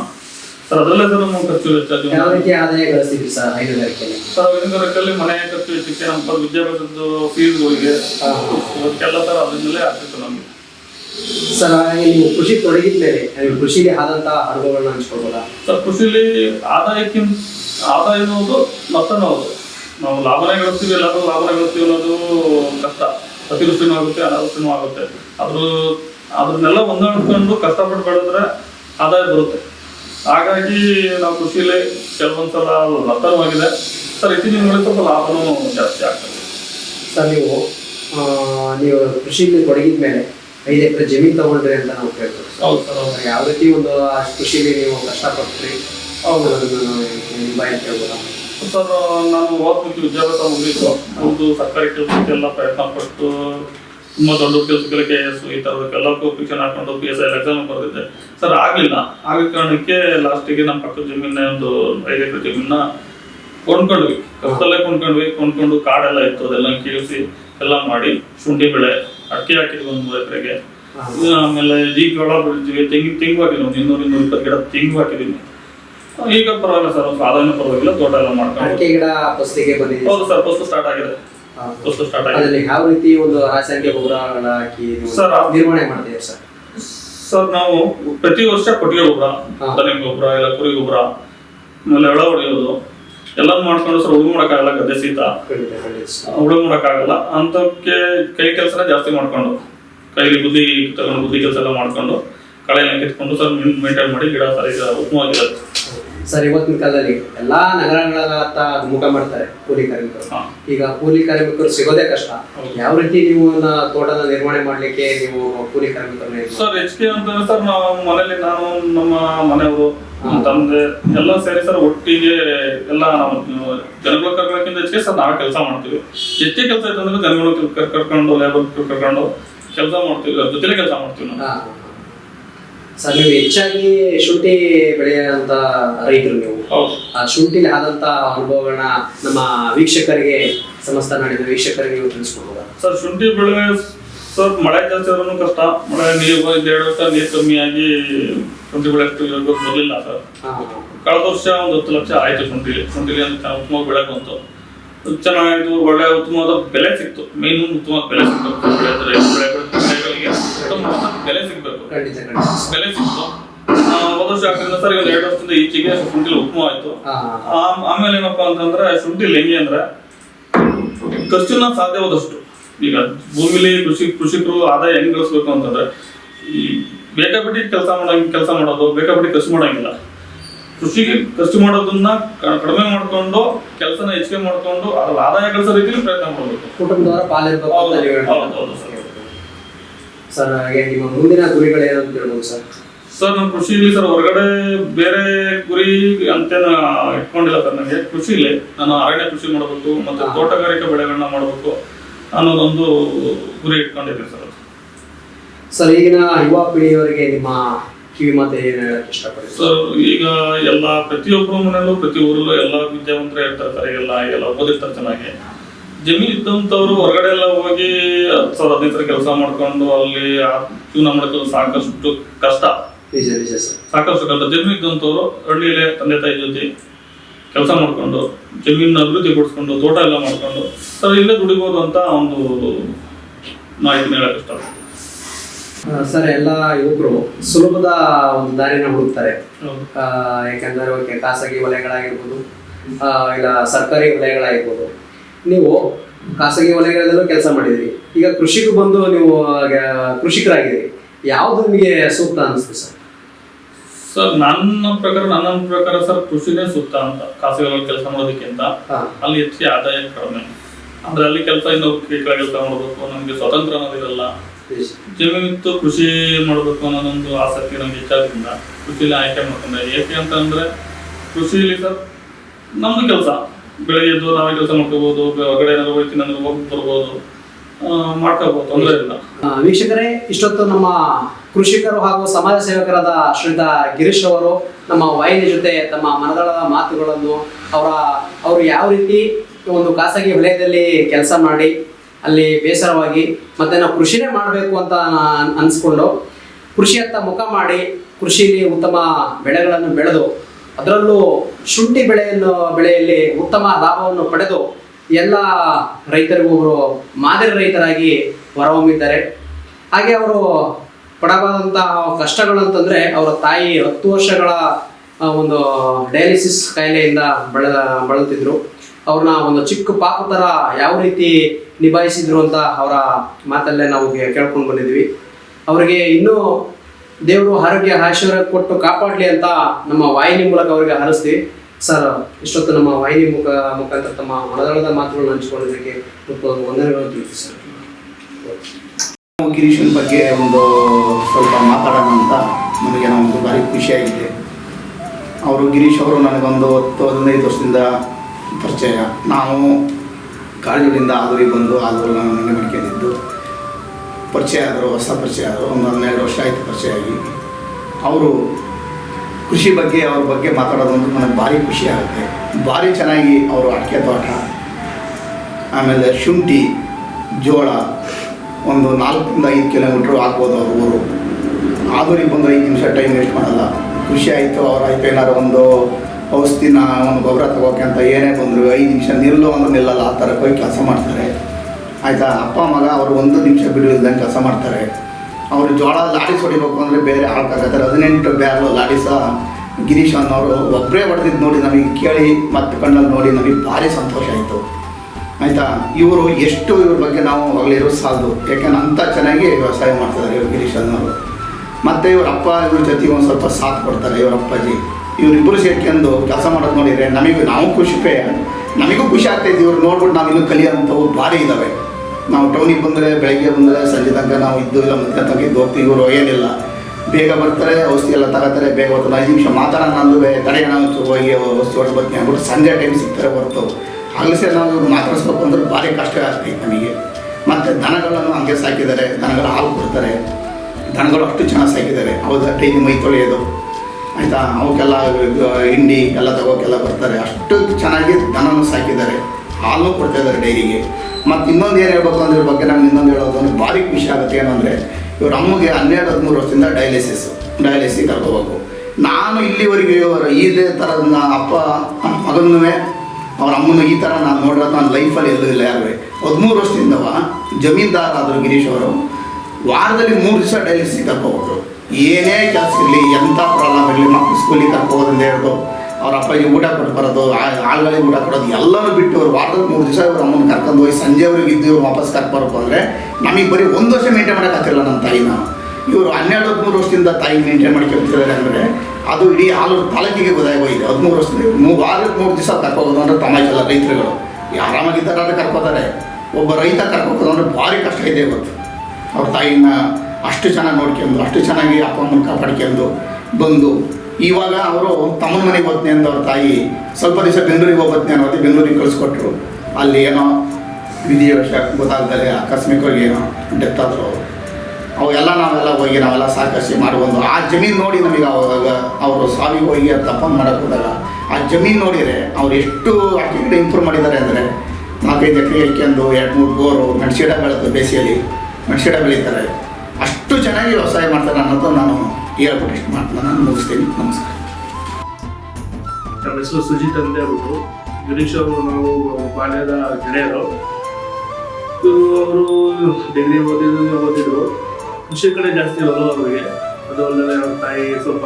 ಸರ್ ಅದರಲ್ಲೇ ಸರ್ ನಮ್ಮ ಖರ್ಚು ಹೆಚ್ಚಾಗಿ. ಯಾವ ರೀತಿ ಆದಾಯ ಗಳಿಸ್ತಿದ್ರಿ ಸರ್ ಹೈನುಗಾರಿಕೆಯಲ್ಲಿ? ಸರ್ ಹೈನುಗಾರಿಕೆಯಲ್ಲಿ ಮನೆ ಖರ್ಚು ಹೆಚ್ಚಿಗೆ ನಮ್ಮ ವಿದ್ಯಾಭ್ಯಾಸದ ಫೀಸ್ಗಳಿಗೆ ಹಾ. ಇವಕ್ಕೆಲ್ಲ ಸರ್ ಅದರಿಂದಲೇ ಆಗ್ತಿತ್ತು ನಮಗೆ. ಸರ್ ನೀವು ಕೃಷಿ ತೊಡಗಿದ ಮೇಲೆ ಕೃಷಿಲಿ ಆದಂತಹ ಅನುಭವಗಳನ್ನ ಹಂಚ್ಕೊಳ್ಬೋದಾ? ಸರ್ ಕೃಷಿಲಿ ಆದಾಯಕ್ಕಿಂತ ಆದಾಯ ಅನ್ನೋದು ನಷ್ಟನೂ ಹೌದು. ನಾವು ಲಾಭನೇ ಗಳಿಸ್ತೀವಿ ಎಲ್ಲರೂ ಲಾಭನೇ ಗಳಿಸ್ತೀವಿ ಅನ್ನೋದು ಕಷ್ಟ. ಅತಿವೃಷ್ಟಿನೂ ಆಗುತ್ತೆ ಅನಾವೃಷ್ಟಿನೂ ಆಗುತ್ತೆ. ಅದ್ರ ಅದನ್ನೆಲ್ಲ ಹೊಂದಾಣಿಸ್ಕೊಂಡು ಕಷ್ಟಪಟ್ಟು ಬೆಳೆದ್ರೆ ಆದಾಯ ಬರುತ್ತೆ. ಹಾಗಾಗಿ ನಾವು ಕೃಷಿಲಿ ಕೆಲವೊಂದ್ಸಲ ನಷ್ಟನೂ ಆಗಿದೆ ಸರ್ ಇತ್ತೀಚಿನ ದಿನಗಳಲ್ಲಿ ಸ್ವಲ್ಪ ಲಾಭನೂ ಜಾಸ್ತಿ ಆಗ್ತದೆ. ಸರ್ ನೀವು ನೀವು ಕೃಷಿಲಿ ತೊಡಗಿದ ಮೇಲೆ ಐದು ಎಕರೆ ಜಮೀನು ತಗೊಂಡ್ರಿ ಅಂತ ನಾವು ಕೇಳ್ತೀವಿ. ಹೌದು ಸರ್ ಹೌದು. ಯಾವ ರೀತಿ ಒಂದು ಆ ಕೃಷಿಗೆ ನೀವು ಕಷ್ಟಪಟ್ರಿ ಹೌದು. ಅದನ್ನು ನಾವು ನಿಭಾಯಿಸಿ ಹೇಳ್ಬೋದಾ ಸರ್ ನಾನು ಓದ್ಬಿಟ್ಟು ವಿದ್ಯಾಭ್ಯಾಸ ಮುಗಿತು. ಒಂದು ಸರ್ಕಾರಿ ಕೆಲಸಕ್ಕೆಲ್ಲ ಪ್ರಯತ್ನ ಪಟ್ಟು ತುಂಬ ದೊಡ್ಡ ಕೆಲಸಗಳ ಕೆ ಎಸ್ ಈ ಥರದಕ್ಕೆಲ್ಲಕ್ಕೂ ಅಪ್ಲಿಕೇಶನ್ ಹಾಕೊಂಡು ಪಿ ಎಸ್ ಐ ಎಕ್ಸಾಮ್ ಬರೆದಿದ್ದೆ. ಸರ್ ಆಗಲಿಲ್ಲ ಆಗ ಕಾರಣಕ್ಕೆ ಲಾಸ್ಟಿಗೆ ನಮ್ಮ ಪಕ್ಕದ ಜಮೀನ ಒಂದು ಐದು ಎಕರೆ ಜಮೀನ ಕೊಂಡ್ಕೊಂಡ್ವಿ. ಕಷ್ಟದಲ್ಲೇ ಕೊಂಡ್ಕೊಂಡ್ವಿ. ಕೊಂಡ್ಕೊಂಡು ಕಾಡೆಲ್ಲ ಇತ್ತು ಅದೆಲ್ಲ ಕೀಳಿಸಿ ಎಲ್ಲ ಮಾಡಿ ಶುಂಠಿ ಬೆಳೆ ಅಡಿಕೆ ಹಾಕಿದ್ವಿ ಒಂದು ಮೂರು ಎಕರೆಗೆ ಆಮೇಲೆ ಜೀಗಳ ಬೆಳಿತೀವಿ ತೆಂಗಿನ ತೆಂಗು ಹಾಕಿದ್ವಿ ಒಂದು ಇನ್ನೂರು ಇನ್ನೂರು ಇಪ್ಪತ್ತು ಗಿಡ ತೆಂಗು ಹಾಕಿದ್ದೀನಿ ಈಗ ಪರವಾಗಿಲ್ಲ ಸರ್ ಒಂದು ಆದಾಯನೂ ಪರವಾಗಿಲ್ಲ ತೋಟ ಎಲ್ಲ ಮಾಡ್ಕೊಂಡು. ಅಡಿಕೆ ಗಿಡ ಫಸ್ಟಿಗೆ ಬಂದಿದೆ. ಹೌದು ಸರ್ ಫಸ್ಟ್ ಸ್ಟಾರ್ಟ್ ಆಗಿದೆ. ಫಸ್ಟ್ ಸ್ಟಾರ್ಟ್ ಆಗಿದೆ. ಅದರಲ್ಲಿ ಯಾವ ರೀತಿ ಒಂದು ರಾಸಾಯನಿಕ ಹಾಕಿ ನೀವು ಸರ್, ಆ- ನಿರ್ವಹಣೆ ಮಾಡ್ತೀವಿ ಸರ್? ಸರ್ ನಾವು ಪ್ರತಿ ವರ್ಷ ಕೊಟ್ಟಿಗೆ ಗೊಬ್ಬರ ಹಾ. ಗೊಬ್ಬರ ಇಲ್ಲ ಕುರಿ ಗೊಬ್ಬರ ಆಮೇಲೆ ಎಳ ಹೊಡೆಯೋದು ಎಲ್ಲ ಮಾಡ್ಕೊಂಡು ಸರ್ ಹುಡುಗ ಮಾಡೋಕ್ಕಾಗಲ್ಲ ಗದ್ದೆ ಸೀತ ಹುಡುಗ. ಮಾಡೋಕ್ಕಾಗಲ್ಲ ಅಂತಕ್ಕೆ ಕೈ ಕೆಲಸ ಜಾಸ್ತಿ ಮಾಡ್ಕೊಂಡು ಕೈಲಿ ಬುದ್ಧಿ ತಗೊಂಡು ಬುದ್ಧಿ ಕೆಲಸ ಎಲ್ಲ ಮಾಡ್ಕೊಂಡು ಕಳೆ ಎಲ್ಲ ಕಿತ್ಕೊಂಡು ಸರ್ ಮೇಂಟೈನ್ ಮಾಡಿ ಗಿಡ ಸರ್ ಉತ್ತಮವಾಗಿರುತ್ತೆ. ಸರ್ ಇವತ್ತಿನ ಕಾಲದಲ್ಲಿ ಎಲ್ಲಾ ನಗರಗಳತ್ತ ಮುಖ ಮಾಡ್ತಾರೆ ಕೂಲಿ ಕಾರ್ಮಿಕರು. ಈಗ ಕೂಲಿ ಕಾರ್ಮಿಕರು ಸಿಗೋದೇ ಕಷ್ಟ. ಯಾವ ರೀತಿ ನೀವು ತೋಟದ ನಿರ್ವಹಣೆ ಮಾಡ್ಲಿಕ್ಕೆ ನೀವು ಕೂಲಿ ಕಾರ್ಮಿಕರನ್ನ ಸರ್ ಹೆಚ್ಚಿಗೆ ಅಂತಂದ್ರೆ ಸರ್ ನಾವು ಮನೇಲಿ ನಾನು ನಮ್ಮ ಮನೆಯವರು ತಂದೆ ಎಲ್ಲ ಸೇರಿ ಸರ್ ಒಟ್ಟಿಗೆ ಎಲ್ಲ ಜನಗಳು ಜನಗಳ ಕರ್ಕೊಳ್ಳೋಕ್ಕಿಂತ ಹೆಚ್ಚಿಗೆ ಸರ್ ನಾವು ಕೆಲಸ ಮಾಡ್ತೀವಿ. ಹೆಚ್ಚಿಗೆ ಕೆಲಸ ಇತ್ತಂದ್ರೆ ಜನಗಳು ಕರ್- ಕರ್ಕೊಂಡು ಲೇಬರ್ ಕರ್ಕೊಂಡು ಕೆಲಸ ಮಾಡ್ತೀವಿ ಜೊತೆಲೆ ಕೆಲಸ ಮಾಡ್ತೀವಿ ನಾವು. ಸರ್ ನೀವು ಹೆಚ್ಚಾಗಿ ಶುಂಠಿ ಬೆಳೆಯುವಂತ ರೈತರು ನೀವು. ಹೌದು. ಆ ಶುಂಠಿಲಿ ಆದಂತ ಅನುಭವಗಳನ್ನ ನಮ್ಮ ವೀಕ್ಷಕರಿಗೆ ಸಮಸ್ತ ನಾಡಿನ ವೀಕ್ಷಕರಿಗೆ ನೀವು ತಿಳಿಸ್ಕೊಡ್ಬೋದಾ? ಸರ್ ಶುಂಠಿ ಬೆಳೆ ಸರ್ ಮಳೆ ಜಾಸ್ತಿ ಆದ್ರೂ ಕಷ್ಟ. ಮಳೆ ನೀರು ಎರಡು ನೀರು ಆಗಿ ಶುಂಠಿ ಬೆಳೆ ಬರಲಿಲ್ಲ ಸರ್. ಕಳೆದ ವರ್ಷ ಒಂದು ಹತ್ತು ಲಕ್ಷ ಆಯ್ತು ಶುಂಠಿಲಿ. ಶುಂಠಿಲಿ ಅಂತ ಉತ್ತಮ ಬೆಳೆ ಬಂತು. ಚೆನ್ನಾಗಿತ್ತು ಒಳ್ಳೆ ಉತ್ತಮವಾದ ಬೆಲೆ ಸಿಕ್ತು. ಮೇನ್ ಉತ್ತಮವಾದ ಬೆಲೆ ಸಿಕ್ತು. ಬೆಳೆ ಬೆಳೆ ಬೆಳೆಗಳಿಗೆ ಉತ್ತಮವಾದ ಬೆಲೆ ಸಿಗ್ಬೇಕು ಬೆಲೆ ಸಿಕ್ತು. ಒಂದು ಹೋದ ವರ್ಷ ಆಗ್ತಿಲ್ಲ ಸರ್ ಒಂದು ಎರಡು ವರ್ಷದಿಂದ ಈಚೆಗೆ ಶುಂಠಿಲಿ ಉತ್ತಮ ಆಯ್ತು. ಆಮೇಲೆ ಏನಪ್ಪಾ ಅಂತಂದ್ರೆ ಶುಂಠಿಲಿ ಹೆಂಗೆ ಅಂದ್ರೆ ಖರ್ಚುನ ಸಾಧ್ಯವಾದಷ್ಟು ಈಗ ಭೂಮಿಲಿ ಕೃಷಿ ಕೃಷಿಕರು ಆದಾಯ ಹೆಂಗ್ ಗಳಿಸ್ಬೇಕು ಅಂತಂದ್ರೆ ಈ ಬೇಕಾಬಿಟ್ಟಿ ಕೆಲಸ ಮಾಡೋ ಕೆಲಸ ಮಾಡೋದು ಬೇಕಾಬಿಟ್ಟಿ ಖರ್ಚು ಮಾಡಂಗಿಲ್ಲ. ಕೃಷಿಗೆ ಖರ್ಚು ಮಾಡೋದನ್ನ ಕಡಿಮೆ ಮಾಡ್ಕೊಂಡು ಕೆಲಸನ ಹೆಚ್ಚಿಗೆ ಮಾಡ್ಕೊಂಡು ಅದ್ರ ಆದಾಯ ಗಳಿಸೋ ರೀತಿಯಲ್ಲಿ ಪ್ರಯತ್ನ ಮಾಡಬೇಕು. ಕುಟುಂಬದವರ ಪಾಲಿರ್ಬೇಕು ಸರ್. ನಿಮ್ಮ ಮುಂದಿನ ಗುರಿಗಳೇನು ಅಂತ ಹೇಳ್ಬೋದು ಸರ್? ಸರ್ ನಮ್ಮ ಕೃಷಿಲಿ ಸರ್ ಹೊರಗಡೆ ಬೇರೆ ಗುರಿ ಅಂತೇನು ಇಟ್ಕೊಂಡಿಲ್ಲ ಸರ್ ನನಗೆ ಕೃಷಿಲಿ ನಾನು ಅರಣ್ಯ ಕೃಷಿ ಮಾಡಬೇಕು ಮತ್ತೆ. ತೋಟಗಾರಿಕೆ ಬೆಳೆಗಳನ್ನ ಮಾಡಬೇಕು ಅನ್ನೋದೊಂದು ಗುರಿ ಇಟ್ಕೊಂಡಿದ್ದೀನಿ ಸರ್. ಸರ್ ಈಗಿನ ಯುವ ಪೀಳಿಗೆಯವರಿಗೆ ನಿಮ್ಮ ಕಿವಿ ಮಾತು ಏನು ಹೇಳಕ್ ಇಷ್ಟಪಡ್ತೀವಿ ಸರ್ ಈಗ ಎಲ್ಲ ಪ್ರತಿಯೊಬ್ಬರ ಮನೆಯಲ್ಲೂ ಪ್ರತಿ ಊರಲ್ಲೂ ಎಲ್ಲ ವಿದ್ಯಾವಂತರು ಇರ್ತಾರೆ ಎಲ್ಲ ಎಲ್ಲ ಓದಿರ್ತಾರೆ ಚೆನ್ನಾಗಿ. ಜಮೀನು ಇದ್ದಂಥವ್ರು ಹೊರಗಡೆ ಎಲ್ಲ ಹೋಗಿ ಹತ್ತು ಸಾವಿರ ಹದಿನೈದು ಕೆಲಸ ಮಾಡ್ಕೊಂಡು ಅಲ್ಲಿ ಜೀವನ ಮಾಡೋದು ಸಾಕಷ್ಟು ಕಷ್ಟ. ನಿಜ ನಿಜ ಸರ್. ಸಾಕಷ್ಟು ಕಷ್ಟ. ಜಮೀನು ಇದ್ದಂಥವ್ರು ಹಳ್ಳಿಯಲ್ಲೇ ತಂದೆ ತಾಯಿ ಜೊತೆ ಕೆಲಸ ಮಾಡ್ಕೊಂಡು ಜಮೀನ ಅಭಿವೃದ್ಧಿ ಪಡಿಸ್ಕೊಂಡು ತೋಟ ಎಲ್ಲ ಮಾಡ್ಕೊಂಡು ಸರ್ ಇಲ್ಲೇ ದುಡಿಬೋದು ಅಂತ ಒಂದು ಮಾಹಿತಿ ಹೇಳಕ್ ಇಷ್ಟ ಸರ್ ಎಲ್ಲ ಯುವಕರು ಸುಲಭದ ಒಂದು ದಾರಿನ ಹುಡುಕ್ತಾರೆ. ಯಾಕಂದ್ರೆ ಅವಕ್ಕೆ ಖಾಸಗಿ ವಲಯಗಳಾಗಿರ್ಬೋದು ಇಲ್ಲ ಸರ್ಕಾರಿ ವಲಯಗಳಾಗಿರ್ಬೋದು. ನೀವು ಖಾಸಗಿ ವಲಯಗಳಲ್ಲೂ ಕೆಲಸ ಮಾಡಿದಿರಿ. ಈಗ ಕೃಷಿಗೂ ಬಂದು ನೀವು ಕೃಷಿಕರಾಗಿದ್ದೀರಿ ಯಾವುದು ನಿಮಗೆ ಸೂಕ್ತ ಅನಿಸ್ತು ಸರ್? ಸರ್ ನನ್ನ ಪ್ರಕಾರ ನನ್ನ ಪ್ರಕಾರ ಸರ್ ಕೃಷಿನೇ ಸೂಕ್ತ ಅಂತ. ಖಾಸಗಿ ಕೆಲಸ ಮಾಡೋದಕ್ಕಿಂತ ಅಲ್ಲಿ ಹೆಚ್ಚಿಗೆ ಆದಾಯ ಕಡಿಮೆ. ಅಂದ್ರೆ ಅಲ್ಲಿ ಕೆಲಸ ಇನ್ನೊಬ್ಬ ಕೆಲಸ ಮಾಡಬೇಕು ನಮಗೆ ಸ್ವತಂತ್ರ ಅನ್ನೋದಿರಲ್ಲ. ಜಮೀನಿತ್ತು ಕೃಷಿ ಮಾಡಬೇಕು ಅನ್ನೋದೊಂದು ಆಸಕ್ತಿ ನಮ್ಗೆ ಹೆಚ್ಚಾದ್ರಿಂದ ಕೃಷಿಲಿ ಆಯ್ಕೆ ಮಾಡ್ಕೊಂಡೆ. ಏಕೆ ಅಂತಂದ್ರೆ ಕೃಷಿಲಿ ಸರ್ ನಮ್ದು ಕೆಲಸ. ಬೆಳಗ್ಗೆ ಎದ್ದು ನಾವೇ ಕೆಲಸ ಮಾಡ್ಕೋಬಹುದು ಹೊರಗಡೆ ಏನಾದ್ರು ಹೋಗ್ತೀನಿ ಅಂದ್ರೆ ಹೋಗಿ ಬರ್ಬೋದು. ಮಾಡ್ಕೋಬಹುದು ತೊಂದರೆ ಇಲ್ಲ. ವೀಕ್ಷಕರೇ ಇಷ್ಟೊತ್ತು ನಮ್ಮ ಕೃಷಿಕರು ಹಾಗೂ ಸಮಾಜ ಸೇವಕರಾದ ಶ್ರೀತ ಗಿರೀಶ್ ಅವರು ನಮ್ಮ ವಾಹಿನಿ ಜೊತೆ ತಮ್ಮ ಮನದಳದ ಮಾತುಗಳನ್ನು ಅವರ ಅವರು ಯಾವ ರೀತಿ ಒಂದು ಖಾಸಗಿ ವಲಯದಲ್ಲಿ ಕೆಲಸ ಮಾಡಿ ಅಲ್ಲಿ ಬೇಸರವಾಗಿ ಮತ್ತು ನಾವು ಕೃಷಿನೇ ಮಾಡಬೇಕು ಅಂತ ಅನ್ಸ್ಕೊಂಡು ಕೃಷಿ ಅಂತ ಮುಖ ಮಾಡಿ ಕೃಷಿಲಿ ಉತ್ತಮ ಬೆಳೆಗಳನ್ನು ಬೆಳೆದು ಅದರಲ್ಲೂ ಶುಂಠಿ ಬೆಳೆಯನ್ನು ಬೆಳೆಯಲ್ಲಿ ಉತ್ತಮ ಲಾಭವನ್ನು ಪಡೆದು ಎಲ್ಲ ರೈತರಿಗೂ ಅವರು ಮಾದರಿ ರೈತರಾಗಿ ಹೊರಹೊಮ್ಮಿದ್ದಾರೆ. ಹಾಗೆ ಅವರು ಪಡಬಾದಂತಹ ಕಷ್ಟಗಳು ಅಂತಂದ್ರೆ ಅವರ ತಾಯಿ ಹತ್ತು ವರ್ಷಗಳ ಒಂದು ಡಯಾಲಿಸಿಸ್ ಕಾಯಿಲೆಯಿಂದ ಬಳಲ, ಬಳಲ್ತಿದ್ರು. ಅವ್ರನ್ನ ಒಂದು ಚಿಕ್ಕ ಪಾಪ ಥರ ಯಾವ ರೀತಿ ನಿಭಾಯಿಸಿದ್ರು ಅಂತ ಅವರ ಮಾತಲ್ಲೇ ನಾವು ಕೇಳ್ಕೊಂಡು ಬಂದಿದ್ವಿ. ಅವರಿಗೆ ಇನ್ನೂ ದೇವರು ಆರೋಗ್ಯ ಐಶ್ವರ್ಯ ಕೊಟ್ಟು ಕಾಪಾಡಲಿ ಅಂತ ನಮ್ಮ ವಾಹಿನಿ ಮೂಲಕ ಅವರಿಗೆ ಹರಿಸ್ತೀವಿ. ಸರ್, ಇಷ್ಟೊತ್ತು ನಮ್ಮ ವಾಹಿನಿ ಮುಖ ಮುಖಾಂತರ ತಮ್ಮ ಮನದಳದ ಮಾತುಗಳನ್ನು ಹಂಚಿಕೊಂಡಿದ್ದಕ್ಕೆ ವಂದನೆಗಳನ್ನು ತಿಳಿಸಿ ಸರ್. ಗಿರೀಶನ್ ಬಗ್ಗೆ ಒಂದು ಸ್ವಲ್ಪ ಮಾತಾಡೋಣ ಅಂತ ನನಗೆ ಒಂದು ಭಾರಿ ಖುಷಿಯಾಗಿದೆ. ಅವರು ಗಿರೀಶ್ ಅವರು ನನಗೊಂದು ಹತ್ತು ಹದಿನೈದು ವರ್ಷದಿಂದ ಪರಿಚಯ. ನಾವು ಕಾಳಜುಡಿಂದ ಆದೂರಿಗೆ ಬಂದು ಆದೂರು ನಾನು ಮನೆ ಮಾಡ್ಕೊಂಡಿದ್ದು ಪರಿಚಯ ಆದರು ಹೊಸ ಪರಿಚಯ ಆದರು ಒಂದು ಹನ್ನೆರಡು ವರ್ಷ ಆಯಿತು ಪರಿಚಯ ಆಗಿ. ಅವರು ಕೃಷಿ ಬಗ್ಗೆ, ಅವ್ರ ಬಗ್ಗೆ ಮಾತಾಡೋದಂತೂ ನನಗೆ ಭಾರಿ ಖುಷಿ ಆಗುತ್ತೆ. ಭಾರಿ ಚೆನ್ನಾಗಿ ಅವರು ಅಡಿಕೆ ತೋಟ, ಆಮೇಲೆ ಶುಂಠಿ, ಜೋಳ, ಒಂದು ನಾಲ್ಕರಿಂದ ಐದು ಕಿಲೋಮೀಟ್ರ್ ಆಗ್ಬೋದು ಅವ್ರ ಊರು. ಆದೂರಿಗೆ ಬಂದು ಐದು ನಿಮಿಷ ಟೈಮ್ ವೇಸ್ಟ್ ಮಾಡಲ್ಲ. ಖುಷಿ ಆಯಿತು, ಅವ್ರ ಆಯ್ತು ಏನಾರು ಒಂದು ಔಷಧಿನ ಒಂದು ಗೊಬ್ಬರ ತಗೋಕೆ ಅಂತ ಏನೇ ಬಂದರು ಐದು ನಿಮಿಷ ನಿಲ್ಲು ಅಂದ್ರೆ ನಿಲ್ಲಲ್ಲ, ಆ ಥರ ಹೋಗಿ ಕೆಲಸ ಮಾಡ್ತಾರೆ. ಆಯಿತಾ? ಅಪ್ಪ, ಮಗ ಅವರು ಒಂದು ನಿಮಿಷ ಬಿಡುವಿಲ್ದಂಗೆ ಕೆಲಸ ಮಾಡ್ತಾರೆ. ಅವರು ಜೋಳ ಲಾಡಿ ಹೊಡಿಬೇಕು ಅಂದರೆ ಬೇರೆ ಆಳ್ಕಾಗತ್ತಾರೆ ಹದಿನೆಂಟು ಬ್ಯಾರ್ಲು ಸಹ ಗಿರೀಶ್ ಅನ್ನೋರು ಒಬ್ಬರೇ ಹೊಡೆದಿದ್ದು ನೋಡಿ ನಮಗೆ ಕೇಳಿ ಮತ್ತೆ ಕಣ್ಣಲ್ಲಿ ನೋಡಿ ನಮಗೆ ಭಾರಿ ಸಂತೋಷ ಆಯಿತು. ಆಯಿತಾ? ಇವರು ಎಷ್ಟು ಇವ್ರ ಬಗ್ಗೆ ನಾವು ಹೊಗಳಿರೋ ಸಾಲದು. ಯಾಕೆಂದ್ರೆ ಅಂಥ ಚೆನ್ನಾಗಿ ವ್ಯವಸಾಯ ಮಾಡ್ತಿದ್ದಾರೆ ಇವರು ಗಿರೀಶ್ ಅನ್ನೋರು. ಮತ್ತು ಇವ್ರ ಅಪ್ಪ ಇವ್ರ ಜೊತೆ ಒಂದು ಸ್ವಲ್ಪ ಸಾಥ್ ಕೊಡ್ತಾರೆ ಇವರ ಅಪ್ಪಾಜಿ. ಇವರಿಬ್ಬರು ಸೇರ್ಕೊಂಡು ಕೆಲಸ ಮಾಡೋದು ನೋಡಿದರೆ ನಮಗೆ ನಾವು ಖುಷಿ ಪೇ, ನಮಗೂ ಖುಷಿ ಆಗ್ತೈತೆ ಇವ್ರು ನೋಡ್ಬಿಟ್ಟು ನಾವು ಇನ್ನೂ ಕಲಿಯೋಂಥವು ಭಾರಿ ಇದ್ದಾವೆ ನಾವು ಟೌನಿಗೆ ಬಂದರೆ, ಬೆಳಗ್ಗೆ ಬಂದರೆ ಸಂಜೆ ತನಕ ನಾವು ಇದ್ದು ಇಲ್ಲ ಮತ್ತೆ ಇದ್ದು ಹೋಗ್ತೀವಿ. ಇವರು ಏನಿಲ್ಲ. ಬೇಗ ಬರ್ತಾರೆ, ಔಷಧಿ ಎಲ್ಲ ತಗೋತಾರೆ, ಬೇಗ ಬರ್ತಾರೆ ಐದು ನಿಮಿಷ ಮಾತಾಡೋಣ ಅಂದುವೆ ತಡೆ ಅಂತ ಹೋಗಿ ಔಷಧಿ ಹೊಡೆದು ಬರ್ತೀನಿ ಅಂದ್ಬಿಟ್ಟು ಸಂಜೆ ಟೈಮ್ ಸಿಗ್ತಾರೆ ಹೊರತು. ಸೇರಿ ನಾವು ಇವ್ರು ಮಾತಾಡಿಸ್ಬೇಕು ಅಂದ್ರೆ ಭಾರಿ ಕಷ್ಟ ಆಗ್ತೈತೆ ನಮಗೆ. ಮತ್ತು ದನಗಳನ್ನು ಹಂಗೆ ಸಾಕಿದ್ದಾರೆ. ದನಗಳು ಹಾಲು ಕೊಡ್ತಾರೆ. ದನಗಳು ಅಷ್ಟು ಚೆನ್ನಾಗಿ ಸಾಕಿದ್ದಾರೆ. ಹೌದಾ? ಡೈಲಿ ಮೈ ತೊಳೆಯೋದು. ಆಯಿತಾ? ಅವಕ್ಕೆಲ್ಲ ಹಿಂಡಿ ಎಲ್ಲ ತಗೋಕೆಲ್ಲ ಬರ್ತಾರೆ. ಅಷ್ಟು ಚೆನ್ನಾಗಿ ದನನು ಸಾಕಿದ್ದಾರೆ. ಹಾಲು ಕೊಡ್ತಾ ಇದ್ದಾರೆ ಡೈರಿಗೆ. ಮತ್ತು ಇನ್ನೊಂದು ಏನು ಹೇಳ್ಬೇಕು ಅಂದ್ರೆ ಬಗ್ಗೆ ನಾನು ಇನ್ನೊಂದು ಹೇಳೋದು ಅಂದ್ರೆ ಭಾರಿ ಖುಷಿ ಆಗುತ್ತೆ ಏನಂದರೆ ಇವ್ರ ಅಮ್ಮಗೆ ಹನ್ನೆರಡು, ಹದಿಮೂರು ವರ್ಷದಿಂದ ಡಯಾಲಿಸಿಸ್ ಡಯಾಲಿಸಿಸ್ ಕರ್ಕೋಬೇಕು. ನಾನು ಇಲ್ಲಿವರೆಗೆ ಇದೇ ಥರದ ನಾ ಅಪ್ಪ ಮಗನೂ ಅವ್ರ ಅಮ್ಮನ ಈ ಥರ ನಾನು ನೋಡಿರೋದು ನನ್ನ ಲೈಫಲ್ಲಿ ಎಲ್ಲೂ ಇಲ್ಲ ಯಾರು ಹದಿಮೂರು ವರ್ಷದಿಂದವ ಜಮೀನ್ದಾರ ಆದರು ಗಿರೀಶ್ ಅವರು, ವಾರದಲ್ಲಿ ಮೂರು ದಿವಸ ಡಯಾಲಿಸಿಸ್ ಕರ್ಕೋಬೇಕು. ಏನೇ ಕೆಲಸ ಇರಲಿ ಎಂಥ ಪ್ರಾಬ್ಲಮ್ ಇರಲಿ ಮಕ್ಕಳು ಸ್ಕೂಲಿಗೆ ಅಂತ ಹೇಳ್ದು ಅವ್ರ ಅಪ್ಪಗೆ ಊಟ ಕೊಟ್ಟು ಬರೋದು ಆಳುಗಳಿಗೆ ಊಟ ಕೊಡೋದು, ಎಲ್ಲರೂ ಬಿಟ್ಟು ಅವ್ರು ವಾರದಲ್ಲಿ ಮೂರು ದಿವಸ ಇವ್ರು ಅಮ್ಮನ ಕರ್ಕೊಂಡು ಹೋಗಿ ಸಂಜೆವರೆಗೆ ಇದ್ದು ಇವ್ರು ವಾಪಸ್ ಕರ್ಕೊಬರಬೇಕು ಅಂದರೆ ನಮಗೆ ಬರೀ ಒಂದು ವರ್ಷ ಮೇಂಟೈನ್ ಮಾಡೋಕ್ಕಾಗ್ತಿಲ್ಲ ನಮ್ಮ ತಾಯಿನ. ಇವರು ಹನ್ನೆರಡು, ಹದಿಮೂರು ವರ್ಷದಿಂದ ತಾಯಿ ಮೇಂಟೈನ್ ಮಾಡ್ಕೊಳ್ತಿದ್ದಾರೆ ಅಂದರೆ ಅದು ಇಡೀ ಹಾಲು ತಾಲೂಕಿಗೆ ಗೊತ್ತಾಗೋಗಿದೆ ಹದಿಮೂರು ವರ್ಷದಿಂದ ಮೂರು ವಾರದ ಮೂರು ದಿವಸ ಕರ್ಕೋಬೋದು ಅಂದರೆ ತಮಾಷೆಲ್ಲ ರೈತರುಗಳು. ಆರಾಮಾಗಿದ್ದಾರೆ ಕರ್ಕೋತಾರೆ. ಒಬ್ಬ ರೈತ ಕರ್ಕೋಬೋದು ಅಂದರೆ ಭಾರಿ ಕಷ್ಟ ಇದೆ ಇವತ್ತು. ಅವ್ರ ತಾಯಿನ ಅಷ್ಟು ಚೆನ್ನಾಗಿ ನೋಡ್ಕೊಂಡು, ಅಷ್ಟು ಚೆನ್ನಾಗಿ ಅಪ್ಪ ಅಮ್ಮನ ಕಾಪಾಡ್ಕೊಂಡು ಬಂದು, ಇವಾಗ ಅವರು ತಮ್ಮನ ಮನೆಗೆ ಹೋಗ್ತೀನಿ ಅಂತ ಅವ್ರ ತಾಯಿ, ಸ್ವಲ್ಪ ದಿವಸ ಬೆಂಗಳೂರಿಗೆ ಹೋಗ್ತೀನಿ ಅನ್ನೋದು ಬೆಂಗಳೂರಿಗೆ ಕಳಿಸ್ಕೊಟ್ರು. ಅಲ್ಲಿ ಏನೋ ವಿಧಿವಶ ಗೊತ್ತಾಗ್ದಲೆ ಆಕಸ್ಮಿಕವಾಗಿ ಏನೋ ಡೆತ್ ಆದರು. ಅವೆಲ್ಲ ನಾವೆಲ್ಲ ಹೋಗಿ ನಾವೆಲ್ಲ ಸಾಕಷ್ಟು ಮಾಡ್ಬೋದು ಆ ಜಮೀನು ನೋಡಿ ನಮಗೆ ಅವಾಗ ಅವರು ಸಾವಿಗೆ ಹೋಗಿ ಅಂತ ತಪ್ಪನ್ನು ಮಾಡೋಕೆ ಹೋದಾಗ, ಆ ಜಮೀನು ನೋಡಿದರೆ ಅವ್ರು ಎಷ್ಟು ಅಕ್ಕಿಗಿಡ ಇಂಪ್ರೂವ್ ಮಾಡಿದ್ದಾರೆ ಅಂದರೆ ನಾಲ್ಕೈದು ಎಕರೆ ಹಾಕ್ಯಂದು ಎರಡು ಮೂರು ಬೋರು ಮೆಣಸಿಡ ಬೆಳೆದು ಬೇಸಿಯಲ್ಲಿ ಮೆಣಸಿಡ ಬೆಳೀತಾರೆ. ಚೆನ್ನಾಗಿ ವ್ಯವಸಾಯ ಮಾಡ್ತಾರೆ ಅನ್ನೋದು ನಾನು ಹೇಳ್ಬಿಟ್ಟು ಇಷ್ಟು ಮಾಡ್ತೀನಿ ನಾನು ಮುಗಿಸ್ತೀನಿ. ನಮಸ್ಕಾರ. ನಮ್ಮ ಹೆಸರು ಸುಜಿತ್ ಅಂತ ಹೇಳ್ಬಿಟ್ಟು ಗಿರೀಶ್ ಅವರು ನಾವು ಬಾಲ್ಯದ ಗೆಳೆಯರು. ಅವರು ಡಿಗ್ರಿ ಓದಿದ್ರು ಓದಿದ್ರು. ಕೃಷಿ ಕಡೆ ಜಾಸ್ತಿ ಒಲವು ಅವರಿಗೆ. ಅದು ಅಲ್ಲದೆ ಅವ್ರ ತಾಯಿ ಸ್ವಲ್ಪ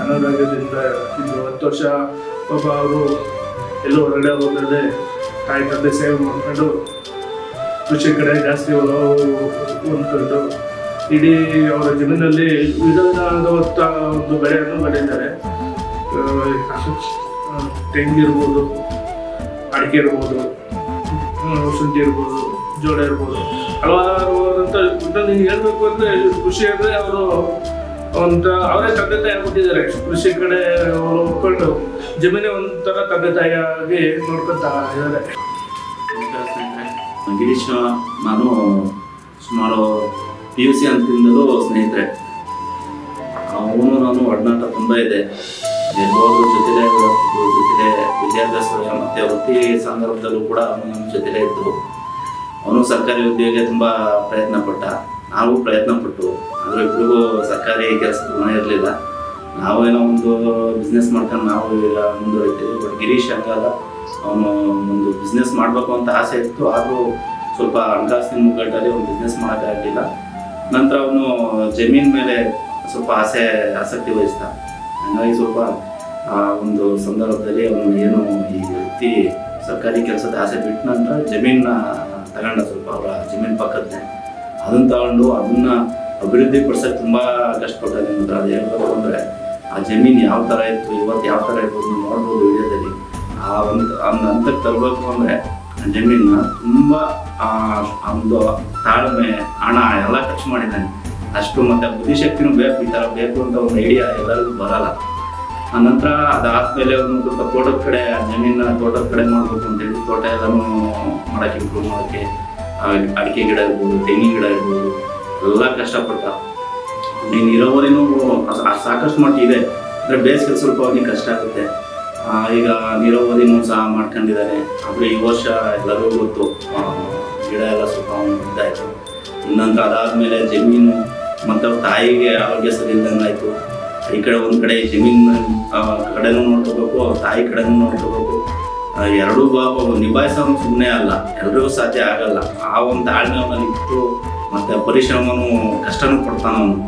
ಅನಾರೋಗ್ಯದಿಂದ ಇದ್ರು ಹತ್ತು ವರ್ಷ ಪಾಪ ಅವರು ಎಲ್ಲೋ ಹೊರಗಡೆ ಹೋಗದೆ ತಾಯಿ ತಂದೆ ಸೇವೆ ಮಾಡ್ಕೊಂಡು ಕೃಷಿ ಕಡೆ ಜಾಸ್ತಿ ಒಲವು ಹೊಂದ್ಕೊಂಡು ಇಡೀ ಅವರ ಜೀವನದಲ್ಲಿ ವಿಧ ವಿಧವಾದ ಒಂದು ಬೆಳೆಯನ್ನು ಬೆಳೀತಾರೆ ತೆಂಗಿರ್ಬೋದು ಅಡಿಕೆ ಇರ್ಬೋದು ಶುಂಠಿ ಇರ್ಬೋದು, ಜೋಳ ಇರ್ಬೋದು. ಹಲವಾರು ಅಂತ ಹೇಳಬೇಕು ಅಂದ್ರೆ ಕೃಷಿ ಅಂದರೆ ಅವರು ಒಂಥ ಅವರೇ ತಂದೆ ತಾಯಿ ಆಗ್ಬಿಟ್ಟಿದ್ದಾರೆ. ಕೃಷಿ ಕಡೆ ಅವರು ಒಪ್ಕೊಂಡು ಜಮೀನೇ ಒಂಥರ ತಂದೆ ತಾಯಿಯಾಗಿ ನೋಡ್ಕೊತಾ ಇದ್ದಾರೆ. ಗಿರೀಶ್, ನಾನು ಸುಮಾರು ಪಿ ಯು ಸಿ ಅಂತಿಂದಲೂ ಸ್ನೇಹಿತರೆ, ಅವನು ನಾನು ಒಡನಾಟ ತುಂಬ ಇದೆ. ಎಲ್ಲೋದ್ರ ಜೊತೆಲೇ ಜೊತೆಲೆ ವಿದ್ಯಾಭ್ಯಾಸ ಮತ್ತು ವೃತ್ತಿ ಸಂದರ್ಭದಲ್ಲೂ ಕೂಡ ಅವನು ನಮ್ಮ ಜೊತೆಲೇ ಇದ್ದು ಅವನು ಸರ್ಕಾರಿ ಉದ್ಯೋಗಕ್ಕೆ ತುಂಬ ಪ್ರಯತ್ನ ಪಟ್ಟ. ನಾವು ಪ್ರಯತ್ನ ಪಟ್ಟು, ಆದರೆ ಇಬ್ಬರಿಗೂ ಸರ್ಕಾರಿ ಕೆಲಸ ತುಂಬಾ ಇರಲಿಲ್ಲ. ನಾವೇನೋ ಒಂದು ಬಿಸ್ನೆಸ್ ಮಾಡ್ಕೊಂಡು ನಾವು ಮುಂದುವರಿತೀವಿ. ಬಟ್ ಗಿರೀಶ್ ಹಂಗಲ್ಲ ಅವನು ಒಂದು ಬಿಸ್ನೆಸ್ ಮಾಡಬೇಕು ಅಂತ ಆಸೆ ಇತ್ತು. ಆದರೂ ಸ್ವಲ್ಪ ಹಣಕಾಸಿನ ಮುಗ್ಗಟ್ಟಲ್ಲಿ ಒಂದು ಬಿಸ್ನೆಸ್ ಮಾಡೋಕ್ಕಾಗಲಿಲ್ಲ. ನಂತರ ಅವನು ಜಮೀನ್ ಮೇಲೆ ಸ್ವಲ್ಪ ಆಸೆ, ಆಸಕ್ತಿ ವಹಿಸ್ದ. ಹಂಗಾಗಿ ಸ್ವಲ್ಪ, ಆ, ಒಂದು ಸಂದರ್ಭದಲ್ಲಿ ಅವನು ಏನು ಈ ವ್ಯಕ್ತಿ ಸರ್ಕಾರಿ ಕೆಲಸದ ಆಸೆ ಬಿಟ್ಟ ನಂತರ ಜಮೀನ ತಗೊಂಡ ಸ್ವಲ್ಪ ಅವರ ಜಮೀನ್ ಪಕ್ಕದ್ದೆ ಅದನ್ನ ತಗೊಂಡು ಅದನ್ನ ಅಭಿವೃದ್ಧಿ ಪಡಿಸೋಕೆ ತುಂಬಾ ಕಷ್ಟಪಟ್ಟ ನಂತರ ಅದು ಹೇಳ್ಬೇಕು ಅಂದರೆ ಆ ಜಮೀನ್ ಯಾವ ತರ ಇತ್ತು, ಇವತ್ತು ಯಾವ ತರ ಇತ್ತು ನೋಡ್ಬೋದು ವಿಡಿಯೋದಲ್ಲಿ. ಆ ಒಂದು ಹಂತಕ್ಕೆ ತರಬೇಕು ಅಂದ್ರೆ ಜಮೀನ ತುಂಬಾ ಒಂದು ತಾಳ್ಮೆ, ಹಣ ಎಲ್ಲ ಖರ್ಚು ಮಾಡಿದ್ದಾನೆ. ಅಷ್ಟು ಮತ್ತೆ ಬುದ್ಧಿಶಕ್ತಿನೂ ಬೇಕು, ಈ ಥರ ಬೇಕು ಅಂತ ಒಂದು ಐಡಿಯಾ ಎಲ್ಲರಿಗೂ ಬರಲ್ಲ. ಆ ನಂತರ ಅದಾದ್ಮೇಲೆ ಒಂದು ಸ್ವಲ್ಪ ತೋಟದ ಕಡೆ ಜಮೀನ ತೋಟದ ಕಡೆ ಮಾಡ್ಬೇಕು ಅಂತ ಹೇಳಿ ತೋಟ ಎಲ್ಲನೂ ಮಾಡಕ್ಕೆ ಇಂಪ್ರೂವ್ ಮಾಡಕ್ಕೆ ಅಡಿಕೆ ಗಿಡ ಇರ್ಬೋದು, ತೆಂಗಿನ ಗಿಡ ಇರ್ಬೋದು, ಎಲ್ಲ ಕಷ್ಟಪಟ್ಟ ನೀನು ಇರೋವರೆಗೂ ಸಾಕಷ್ಟು ಮಟ್ಟ ಇದೆ. ಅಂದರೆ ಬೇಸಿಗೆ ಸ್ವಲ್ಪ ಅವನಿಗೆ ಕಷ್ಟ ಆಗುತ್ತೆ. ಈಗ ನೀರಾವರಿನೂ ಸಹ ಮಾಡ್ಕೊಂಡಿದ್ದಾರೆ. ಆದರೆ ಈ ವರ್ಷ ಎಲ್ಲರಿಗೂ ಗೊತ್ತು ಗಿಡ ಎಲ್ಲ ಸ್ವಲ್ಪ ಇದ್ದಾಯ್ತು ಇನ್ನಂತ ಅದಾದ್ಮೇಲೆ ಜಮೀನು ಮತ್ತು ತಾಯಿಗೆ ಆರೋಗ್ಯ ಸರಿ ಇಲ್ದಂಗೆ ಆಯಿತು. ಈ ಕಡೆ ಒಂದು ಕಡೆ ಜಮೀನು ಕಡೆನೂ ನೋಡ್ಕೋಬೇಕು, ಅವ್ರ ತಾಯಿ ಕಡೆನೂ ನೋಡ್ಕೋಬೇಕು. ಎರಡೂ ಬಾಬು ನಿಭಾಯಿಸೋನು ಸುಮ್ಮನೆ ಅಲ್ಲ, ಎಲ್ರಿಗೂ ಸಾಧ್ಯ ಆಗಲ್ಲ. ಆ ಒಂದು ತಾಳ್ಮೆ ಅವನಲ್ಲಿ ಇಟ್ಟು ಮತ್ತು ಪರಿಶ್ರಮನೂ ಕಷ್ಟನೂ ಕೊಡ್ತಾನವನು.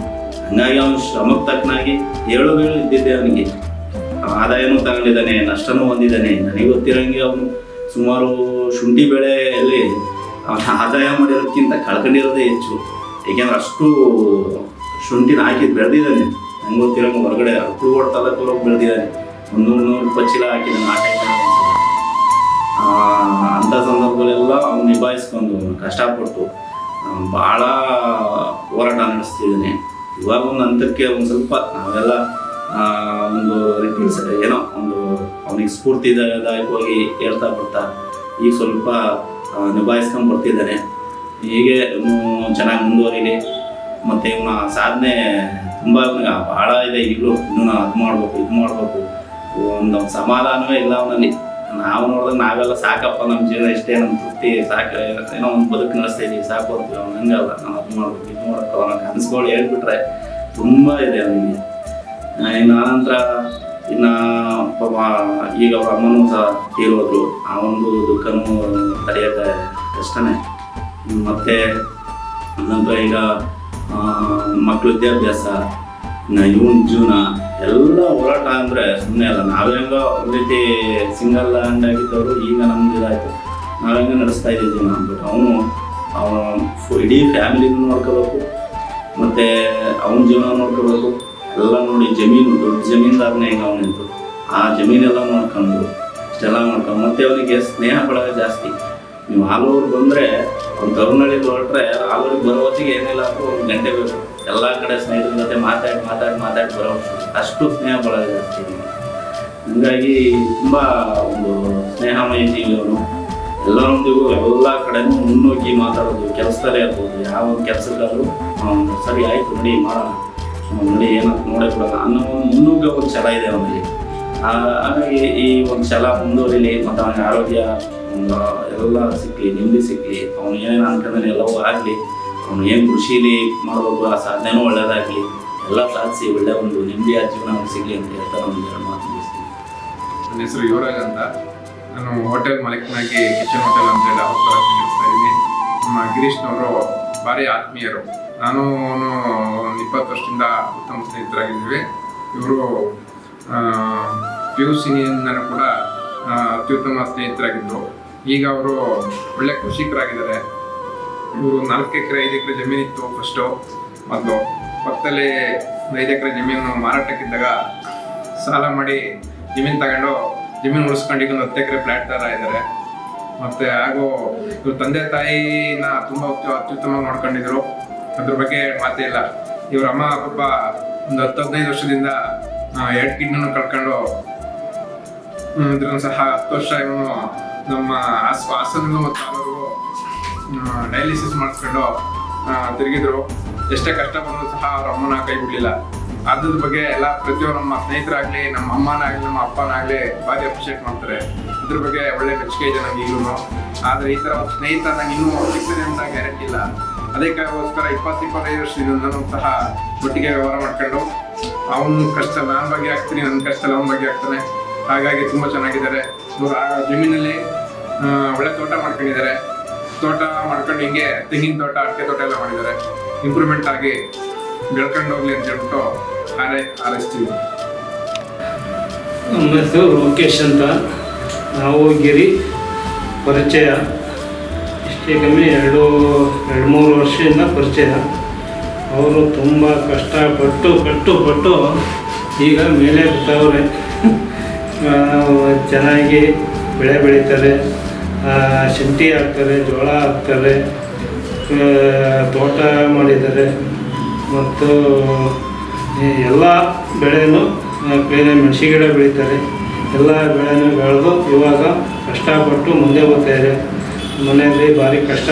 ಹಂಗಾಗಿ ಅವನು ಶ್ರಮಕ್ಕೆ ತಕ್ಕನಾಗಿ ಏಳು ಬೇಳು ಇದ್ದಿದ್ದೆ ಅವನಿಗೆ. ಆದಾಯನೂ ತಗೊಂಡಿದ್ದಾನೆ, ನಷ್ಟನೂ ಹೊಂದಿದ್ದಾನೆ. ನನಗೆ ಗೊತ್ತಿರೋಂಗೆ ಅವನು ಸುಮಾರು ಶುಂಠಿ ಬೆಳೆಯಲ್ಲಿ ಅವನ ಆದಾಯ ಮಾಡಿರೋದಕ್ಕಿಂತ ಕಳ್ಕೊಂಡಿರೋದೇ ಹೆಚ್ಚು. ಏಕೆಂದ್ರೆ ಅಷ್ಟು ಶುಂಠಿನ ಹಾಕಿ ಬೆಳೆದಿದ್ದಾನೆ. ನಂಗೆ ಗೊತ್ತಿರೋಂಗೆ ಹೊರಗಡೆ ಕುರುಗೋಡ್ ತಾಲೂಕು ಬೆಳೆದಿದ್ದಾನೆ. ಒಂದು ನೂರು ರೂಪಾಯಿ ಚೀಲ ಹಾಕಿದ್ದಾನೆ ಆ ಅಂಥ ಸಂದರ್ಭಗಳೆಲ್ಲ ಅವ್ನು ನಿಭಾಯಿಸ್ಕೊಂಡು ಕಷ್ಟಪಟ್ಟು ಭಾಳ ಹೋರಾಟ ನಡೆಸ್ತಿದ್ದಾನೆ. ಇವಾಗ ಒಂದು ಹಂತಕ್ಕೆ ಒಂದು ಸ್ವಲ್ಪ ನಾವೆಲ್ಲ ಒಂದು ರೀತಿ ಏನೋ ಒಂದು ಅವನಿಗೆ ಸ್ಫೂರ್ತಿದಾಯಕವಾಗಿ ಹೇಳ್ತಾ ಬರ್ತಾ, ಈಗ ಸ್ವಲ್ಪ ನಿಭಾಯಿಸ್ಕೊಂಡು ಬರ್ತಿದ್ದಾನೆ. ಹೀಗೆ ಚೆನ್ನಾಗಿ ಮುಂದುವರಿಲಿ. ಮತ್ತು ಇವನ ಸಾಧನೆ ತುಂಬ ಇವನಿಗೆ ಭಾಳ ಇದೆ ಈಗಲೂ. ಇನ್ನೂ ನಾನು ಅದು ಮಾಡ್ಬೇಕು, ಇದು ಮಾಡ್ಬೇಕು. ಒಂದು ಸಮಾಧಾನವೇ ಇಲ್ಲ ಅವನಲ್ಲಿ. ನಾವು ನೋಡಿದ್ರೆ ನಾವೆಲ್ಲ ಸಾಕಪ್ಪ ನಮ್ಮ ಜೀವನ ಇಷ್ಟೇ ನಮ್ಮ ತೃಪ್ತಿ ಸಾಕು, ಏನೋ ಒಂದು ಬದುಕು ನಡೆಸ್ತಾ ಇದೀವಿ, ಸಾಕು ಅವ್ನು ಹಂಗಲ್ಲ ನಾನು ಅದು ಮಾಡ್ಬೇಕು, ಇದು ಮಾಡಬೇಕು ಅವನ ಕನಸುಗಳು ಹೇಳ್ಬಿಟ್ರೆ ತುಂಬ ಇದೆ ಅವನಿಗೆ. ಇನ್ನು ಆನಂತರ ಇನ್ನು ಪಾಪ ಈಗ ಅವ್ರ ಅಮ್ಮನೂ ಸಹ ತೀರೋದ್ರು. ಆ ಒಂದು ದುಃಖನೂ ತಡೆಯೋಕ್ಕೆ ಕಷ್ಟನೇ ಮತ್ತು ನಂತರ ಈಗ ಮಕ್ಕಳ ವಿದ್ಯಾಭ್ಯಾಸ ಇವನ್ ಜೀವನ, ಎಲ್ಲ ಹೋರಾಟ ಅಂದರೆ ಸುಮ್ಮನೆ ಅಲ್ಲ. ನಾವೆಂಗ ಒಂದು ರೀತಿ ಸಿಂಗಲ್ ಹ್ಯಾಂಡ್ ಆಗಿದ್ದವರು ಈಗ ನಮ್ದು ಇದಾಯಿತು. ನಾವೆಂಗ ನಡೆಸ್ತಾ ಇದ್ದೀವಿ ಜೀವನ ಅವನು ಅವನು ಇಡೀ ಫ್ಯಾಮಿಲಿನೂ ನೋಡ್ಕೋಬೇಕು. ಮತ್ತು ಅವನ ಜೀವನ ನೋಡ್ಕೋಬೇಕು. ಎಲ್ಲ ನೋಡಿ ಜಮೀನು, ದೊಡ್ಡ ಜಮೀನ್ದಾರನೇ ಈಗ ಆ ಜಮೀನೆಲ್ಲ ನೋಡ್ಕೊಂಡು ಇಷ್ಟೆಲ್ಲ ಮಾಡ್ಕೊಂಡು, ಮತ್ತೆ ಅವನಿಗೆ ಸ್ನೇಹ ಬಳಗ ಜಾಸ್ತಿ. ನೀವು ಆಲೂರು ಬಂದರೆ, ಅವ್ನು ತರುಣಳ್ಳಿಗೆ ಹೊರಟ್ರೆ ಆಲೂರಿಗೆ ಬರೋ ಹೊತ್ತಿಗೆ ಏನಿಲ್ಲ ಅಂದ್ರೆ ಒಂದು ಗಂಟೆ ಬೇಕು. ಎಲ್ಲ ಕಡೆ ಸ್ನೇಹಿತರ ಜೊತೆ ಮಾತಾಡಿ ಮಾತಾಡಿ ಮಾತಾಡಿ ಬರೋ ಅಷ್ಟು ಸ್ನೇಹ ಬಳಗ ಜಾಸ್ತಿ ಹಂಗಾಗಿ ತುಂಬ ಒಂದು ಸ್ನೇಹಮಯ ಜೀವಿ ಅವನು. ಎಲ್ಲರೊಂದಿಗೂ ಎಲ್ಲ ಕಡೆನೂ ಮುನ್ನುಗ್ಗಿ ಮಾತಾಡೋದು, ಕೆಲಸದಲ್ಲೇ ಇರ್ಬೋದು. ಯಾವ ಒಂದು ಸರಿ ಆಯ್ತು, ನಡಿ, ಮಾಡೋಣ. ನಡಿ ಏನಂತ ನೋಡೇ ಅನ್ನೋ ಮುನ್ನುಗ್ಗೋ ಒಂದು ಛಲ ಇದೆ ಅವನಲ್ಲಿ ಹಾಗಾಗಿ ಈ ಒಂದು ಛಲ ಮುಂದುವರಿಲಿ, ಮತ್ತು ಅವನಿಗೆ ಆರೋಗ್ಯ ಒಂದು ಎಲ್ಲ ಸಿಕ್ಕಲಿ ನೆಮ್ಮದಿ ಸಿಕ್ಕಲಿ ಅವನು ಏನೇನು ಅನ್ಕೊಂಡ್ರೆ ಎಲ್ಲವೂ ಆಗಲಿ. ಅವನು ಏನು ಕೃಷಿಲಿ ಮಾಡಬೇಕು, ಆ ಸಾಧನೆನೂ ಒಳ್ಳೆಯದಾಗಲಿ ಎಲ್ಲ ಸಾಧಿಸಿ ಒಳ್ಳೆ ಒಂದು ನೆಮ್ಮದಿಯ ಜೀವನ ಅವ್ನಿಗೆ ಸಿಗಲಿ ಅಂತ ಹೇಳ್ತಾ ಒಂದು ಎರಡು ಮಾತು ಮುಗಿಸ್ತೀನಿ. ನನ್ನ ಹೆಸರು ಯುವರಾಜ್ ಅಂತ. ನಾನು ಹೋಟೆಲ್ ಮಾಲೀಕನಾಗಿ ಕಿಚನ್ ಹೋಟೆಲ್ ಅಂತ ಹೇಳಿ ಇದ್ದೀನಿ. ನಮ್ಮ ಗಿರೀಶ್ನವರು ಭಾರಿ ಆತ್ಮೀಯರು. ನಾನು ಒಂದು ಇಪ್ಪತ್ತು ವರ್ಷದಿಂದ ಉತ್ತಮ ಸ್ನೇಹಿತರಾಗಿದ್ದೀವಿ. ಇವರು ಪಿ ಯು ಸಿನಿಂದನೂ ಕೂಡ ಅತ್ಯುತ್ತಮ ಸ್ನೇಹಿತರಾಗಿದ್ದರು ಈಗ ಅವರು ಒಳ್ಳೆ ಕೃಷಿಕರಾಗಿದ್ದಾರೆ. ಇವರು ನಾಲ್ಕು ಎಕರೆ, ಐದು ಎಕರೆ ಜಮೀನಿತ್ತು ಫಸ್ಟು ಮೊದಲು ಪಕ್ಕದಲ್ಲಿ ಐದು ಎಕರೆ ಜಮೀನು ಮಾರಾಟಕ್ಕಿದ್ದಾಗ ಸಾಲ ಮಾಡಿ ಜಮೀನು ತಗೊಂಡು ಜಮೀನು ಉಳಿಸ್ಕೊಂಡು ಈಗ ಒಂದು ಹತ್ತು ಎಕರೆ ಫ್ಲ್ಯಾಟ್ ಥರ ಇದ್ದಾರೆ. ಮತ್ತು ಹಾಗೂ ಇವ್ರ ತಂದೆ ತಾಯಿನ ತುಂಬ ಅತ್ಯುತ್ತಮವಾಗಿ ನೋಡ್ಕೊಂಡಿದ್ರು. ಅದ್ರ ಬಗ್ಗೆ ಮಾತೇ ಇಲ್ಲ. ಇವ್ರ ಅಮ್ಮ ಪಾಪ ಒಂದು ಹತ್ತು ಹದಿನೈದು ವರ್ಷದಿಂದ ಎರಡು ಕಿಡ್ನೂ ಕಳ್ಕೊಂಡು ಇದ್ರೂ ಸಹ ಹತ್ತು ವರ್ಷ ಇವನು ನಮ್ಮ ಹಾಸನಲ್ಲೂ ಮತ್ತು ಡಯಾಲಿಸಿಸ್ ಮಾಡಿಸ್ಕೊಂಡು ತಿರುಗಿದ್ರು. ಎಷ್ಟೇ ಕಷ್ಟ ಬಂದರೂ ಸಹ ಅವ್ರ ಅಮ್ಮನ ಕೈ ಬಿಡಲಿಲ್ಲ ಅದ್ರ ಬಗ್ಗೆ ಎಲ್ಲ ಪ್ರತಿಯೊಬ್ಬರು ನಮ್ಮ ಸ್ನೇಹಿತರಾಗ್ಲಿ, ನಮ್ಮ ಅಮ್ಮನಾಗ್ಲಿ, ನಮ್ಮ ಅಪ್ಪನಾಗ್ಲಿ ಭಾರಿ ಅಪ್ರಿಷಿಯೇಟ್ ಮಾಡ್ತಾರೆ. ಇದ್ರ ಬಗ್ಗೆ ಒಳ್ಳೆ ಮೆಚ್ಚುಗೆ ಇದೆ ನಂಗೆ ಈಗಲೂ ಆದರೆ ಈ ಥರ ಸ್ನೇಹಿತ ನಂಗೆ ಇನ್ನೂ ಸಿಗ್ತದೆ ಅಂತ ಗ್ಯಾರಂಟಿ ಇಲ್ಲ. ಅದಕ್ಕೋಸ್ಕರ ಇಪ್ಪತ್ತು ಇಪ್ಪತ್ತೈದು ವರ್ಷದಿಂದ ಸಹ ಒಟ್ಟಿಗೆ ವ್ಯವಹಾರ ಮಾಡ್ಕೊಂಡು ಅವನ ಕಷ್ಟ, ನಾನು ಬಗ್ಗೆ ಆಗ್ತೀನಿ ನನ್ನ ಕಷ್ಟ ಅವನ ಬಗ್ಗೆ ಆಗ್ತಾನೆ. ಹಾಗಾಗಿ ತುಂಬಾ ಚೆನ್ನಾಗಿದ್ದಾರೆ. ಇವರು ಆ ಜಮೀನಲ್ಲಿ ಒಳ್ಳೆ ತೋಟ ಮಾಡ್ಕೊಂಡಿದ್ದಾರೆ. ತೋಟ ಮಾಡ್ಕೊಂಡು ಹಿಂಗೆ ತೆಂಗಿನ ತೋಟ, ಅಡಿಕೆ ತೋಟ ಎಲ್ಲ ಮಾಡಿದ್ದಾರೆ. ಇಂಪ್ರೂವ್ಮೆಂಟ್ ಆಗಿ ಬೆಳ್ಕೊಂಡು ಹೋಗ್ಲಿ ಅಂತ ಹೇಳ್ಬಿಟ್ಟು ಹಾರೈ ಹಾರೈಸ್ತೀವಿ. ನಮ್ಮ ಹೆಸರು ಲೋಕೇಶ್ ಅಂತ. ನಾವು ಪರಿಚಯ. ಇಷ್ಟೇ ಕಮ್ಮಿ ಎರಡು ಎರಡು ಮೂರು ವರ್ಷದಿಂದ ಪರಿಚಯ. ಅವರು ತುಂಬ ಕಷ್ಟಪಟ್ಟು ಪಟ್ಟು ಪಟ್ಟು ಈಗ ಮೇಲೆ ಬಿಟ್ಟವ್ರೆ ಚೆನ್ನಾಗಿ ಬೆಳೆ ಬೆಳೀತಾರೆ. ಶುಂಠಿ ಹಾಕ್ತಾರೆ, ಜೋಳ ಹಾಕ್ತಾರೆ ತೋಟ ಮಾಡಿದ್ದಾರೆ. ಮತ್ತು ಎಲ್ಲ ಬೆಳೆಯನ್ನು ಬೇರೆ ಗಿಡ ಬೆಳೀತಾರೆ. ಎಲ್ಲ ಬೆಳೆನೂ ಬೆಳೆದು ಇವಾಗ ಕಷ್ಟಪಟ್ಟು ಮುಂದೆ ಬರ್ತಾಯಿದೆ ಮನೆಯಲ್ಲಿ ಭಾರಿ ಕಷ್ಟ,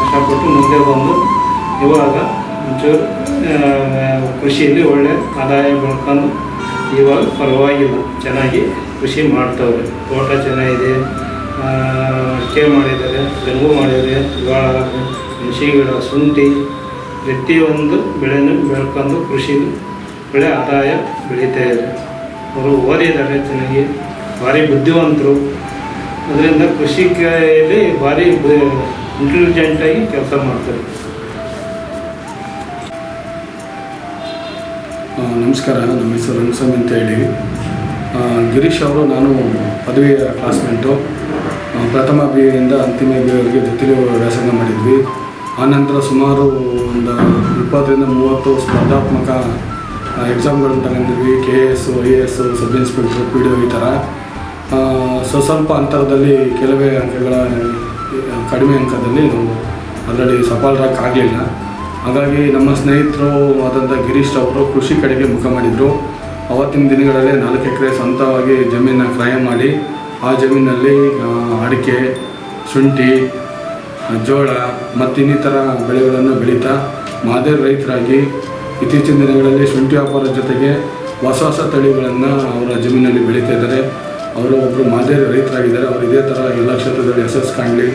ಕಷ್ಟಪಟ್ಟು ಮುಂದೆ ಬಂದು ಇವಾಗ ಒಂಚೂರು ಕೃಷಿಯಲ್ಲಿ ಒಳ್ಳೆ ಆದಾಯ ಬೆಳ್ಕೊಂಡು ಇವಾಗ ಪರವಾಗಿಲ್ಲ. ಚೆನ್ನಾಗಿ ಕೃಷಿ ಮಾಡ್ತವ್ರೆ. ತೋಟ ಚೆನ್ನಾಗಿದೆ. ಅಡಿಕೆ ಮಾಡಿದ್ದಾರೆ, ತೆಂಗು ಮಾಡಿದ್ದಾರೆ, ಜೋಳ ಮೆಣಸಿ ಗಿಡ ಶುಂಠಿ, ಪ್ರತಿಯೊಂದು ಬೆಳೆನೂ ಬೆಳ್ಕೊಂಡು ಕೃಷಿ ಒಳ್ಳೆ ಆದಾಯ ಬೆಳೀತಾ ಇದೆ. ಅವರು ಓದಿದ್ದಾರೆ ಚೆನ್ನಾಗಿ, ಭಾರಿ ಬುದ್ಧಿವಂತರು. ಅದರಿಂದ ಕೃಷಿ ಕೃಷಿಕೆಯಲ್ಲಿ ಭಾರಿ ಇಂಟೆಲಿಜೆಂಟಾಗಿ ಕೆಲಸ ಮಾಡ್ತಾರೆ. ನಮಸ್ಕಾರ, ನಮ್ಮ ಹೆಸರು ರಂಗಸ್ವಾಮಿ ಅಂತ ಹೇಳಿ. ಗಿರೀಶ್ ಅವರು ನಾನು ಪದವಿಯ ಕ್ಲಾಸ್ಮೇಟು ಪ್ರಥಮ ಬಿ ಎಯಿಂದ ಅಂತಿಮ ಬಿವರೆಗೆ ಜೊತೆಲಿ ವ್ಯಾಸಂಗ ಮಾಡಿದ್ವಿ. ಆನಂತರ ಸುಮಾರು ಒಂದು ಇಪ್ಪತ್ತರಿಂದ ಮೂವತ್ತು ಸ್ಪರ್ಧಾತ್ಮಕ ಎಕ್ಸಾಮ್ಗಳನ್ನು ತಗೊಂಡಿದ್ವಿ K A S I A S sub inspector P D O ಈ ಥರ ಸೊ ಸ್ವ ಸ್ವಲ್ಪ ಅಂತರದಲ್ಲಿ ಕೆಲವೇ ಅಂಕಗಳ ಕಡಿಮೆ ಅಂಕದಲ್ಲಿ ನಾವು ಅದರಲ್ಲಿ ಆಗಲಿಲ್ಲ ಹಾಗಾಗಿ ನಮ್ಮ ಸ್ನೇಹಿತರು ಆದಂಥ ಗಿರೀಶ್ ಅವರು ಕೃಷಿ ಕಡೆಗೆ ಮುಖ ಮಾಡಿದರು. ಅವತ್ತಿನ ದಿನಗಳಲ್ಲೇ ನಾಲ್ಕು ಎಕರೆ ಸ್ವಂತವಾಗಿ ಜಮೀನನ್ನು ಕ್ರಯ ಮಾಡಿ, ಆ ಜಮೀನಲ್ಲಿ ಅಡಿಕೆ, ಶುಂಠಿ, ಜೋಳ ಮತ್ತು ಇನ್ನಿತರ ಬೆಳೆಗಳನ್ನು ಬೆಳೀತಾ ಮಾದರಿ ರೈತರಾಗಿ ಇತ್ತೀಚಿನ ದಿನಗಳಲ್ಲಿ ಶುಂಠಿ ವ್ಯಾಪಾರದ ಜೊತೆಗೆ ಹೊಸ ಹೊಸ ತಳಿಗಳನ್ನು ಅವರ ಜಮೀನಲ್ಲಿ ಬೆಳೀತಾ ಇದ್ದಾರೆ. ಅವರು ಒಬ್ಬರು ಮಾದರಿ ರೈತರಾಗಿದ್ದಾರೆ. ಅವರು ಇದೇ ಥರ ಎಲ್ಲ ಕ್ಷೇತ್ರದಲ್ಲಿ ಯಶಸ್ಸು ಕಾಣಲಿ.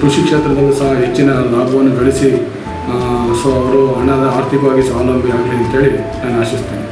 ಕೃಷಿ ಕ್ಷೇತ್ರದಲ್ಲೂ ಸಹ ಹೆಚ್ಚಿನ ಲಾಭವನ್ನು ಗಳಿಸಿ ಸೊ, ಅವರು ಹಣದ ಆರ್ಥಿಕವಾಗಿ ಸ್ವಾವಲಂಬಿ ಆಗಲಿ ಅಂತೇಳಿ ನಾನು ಆಶಿಸ್ತೇನೆ.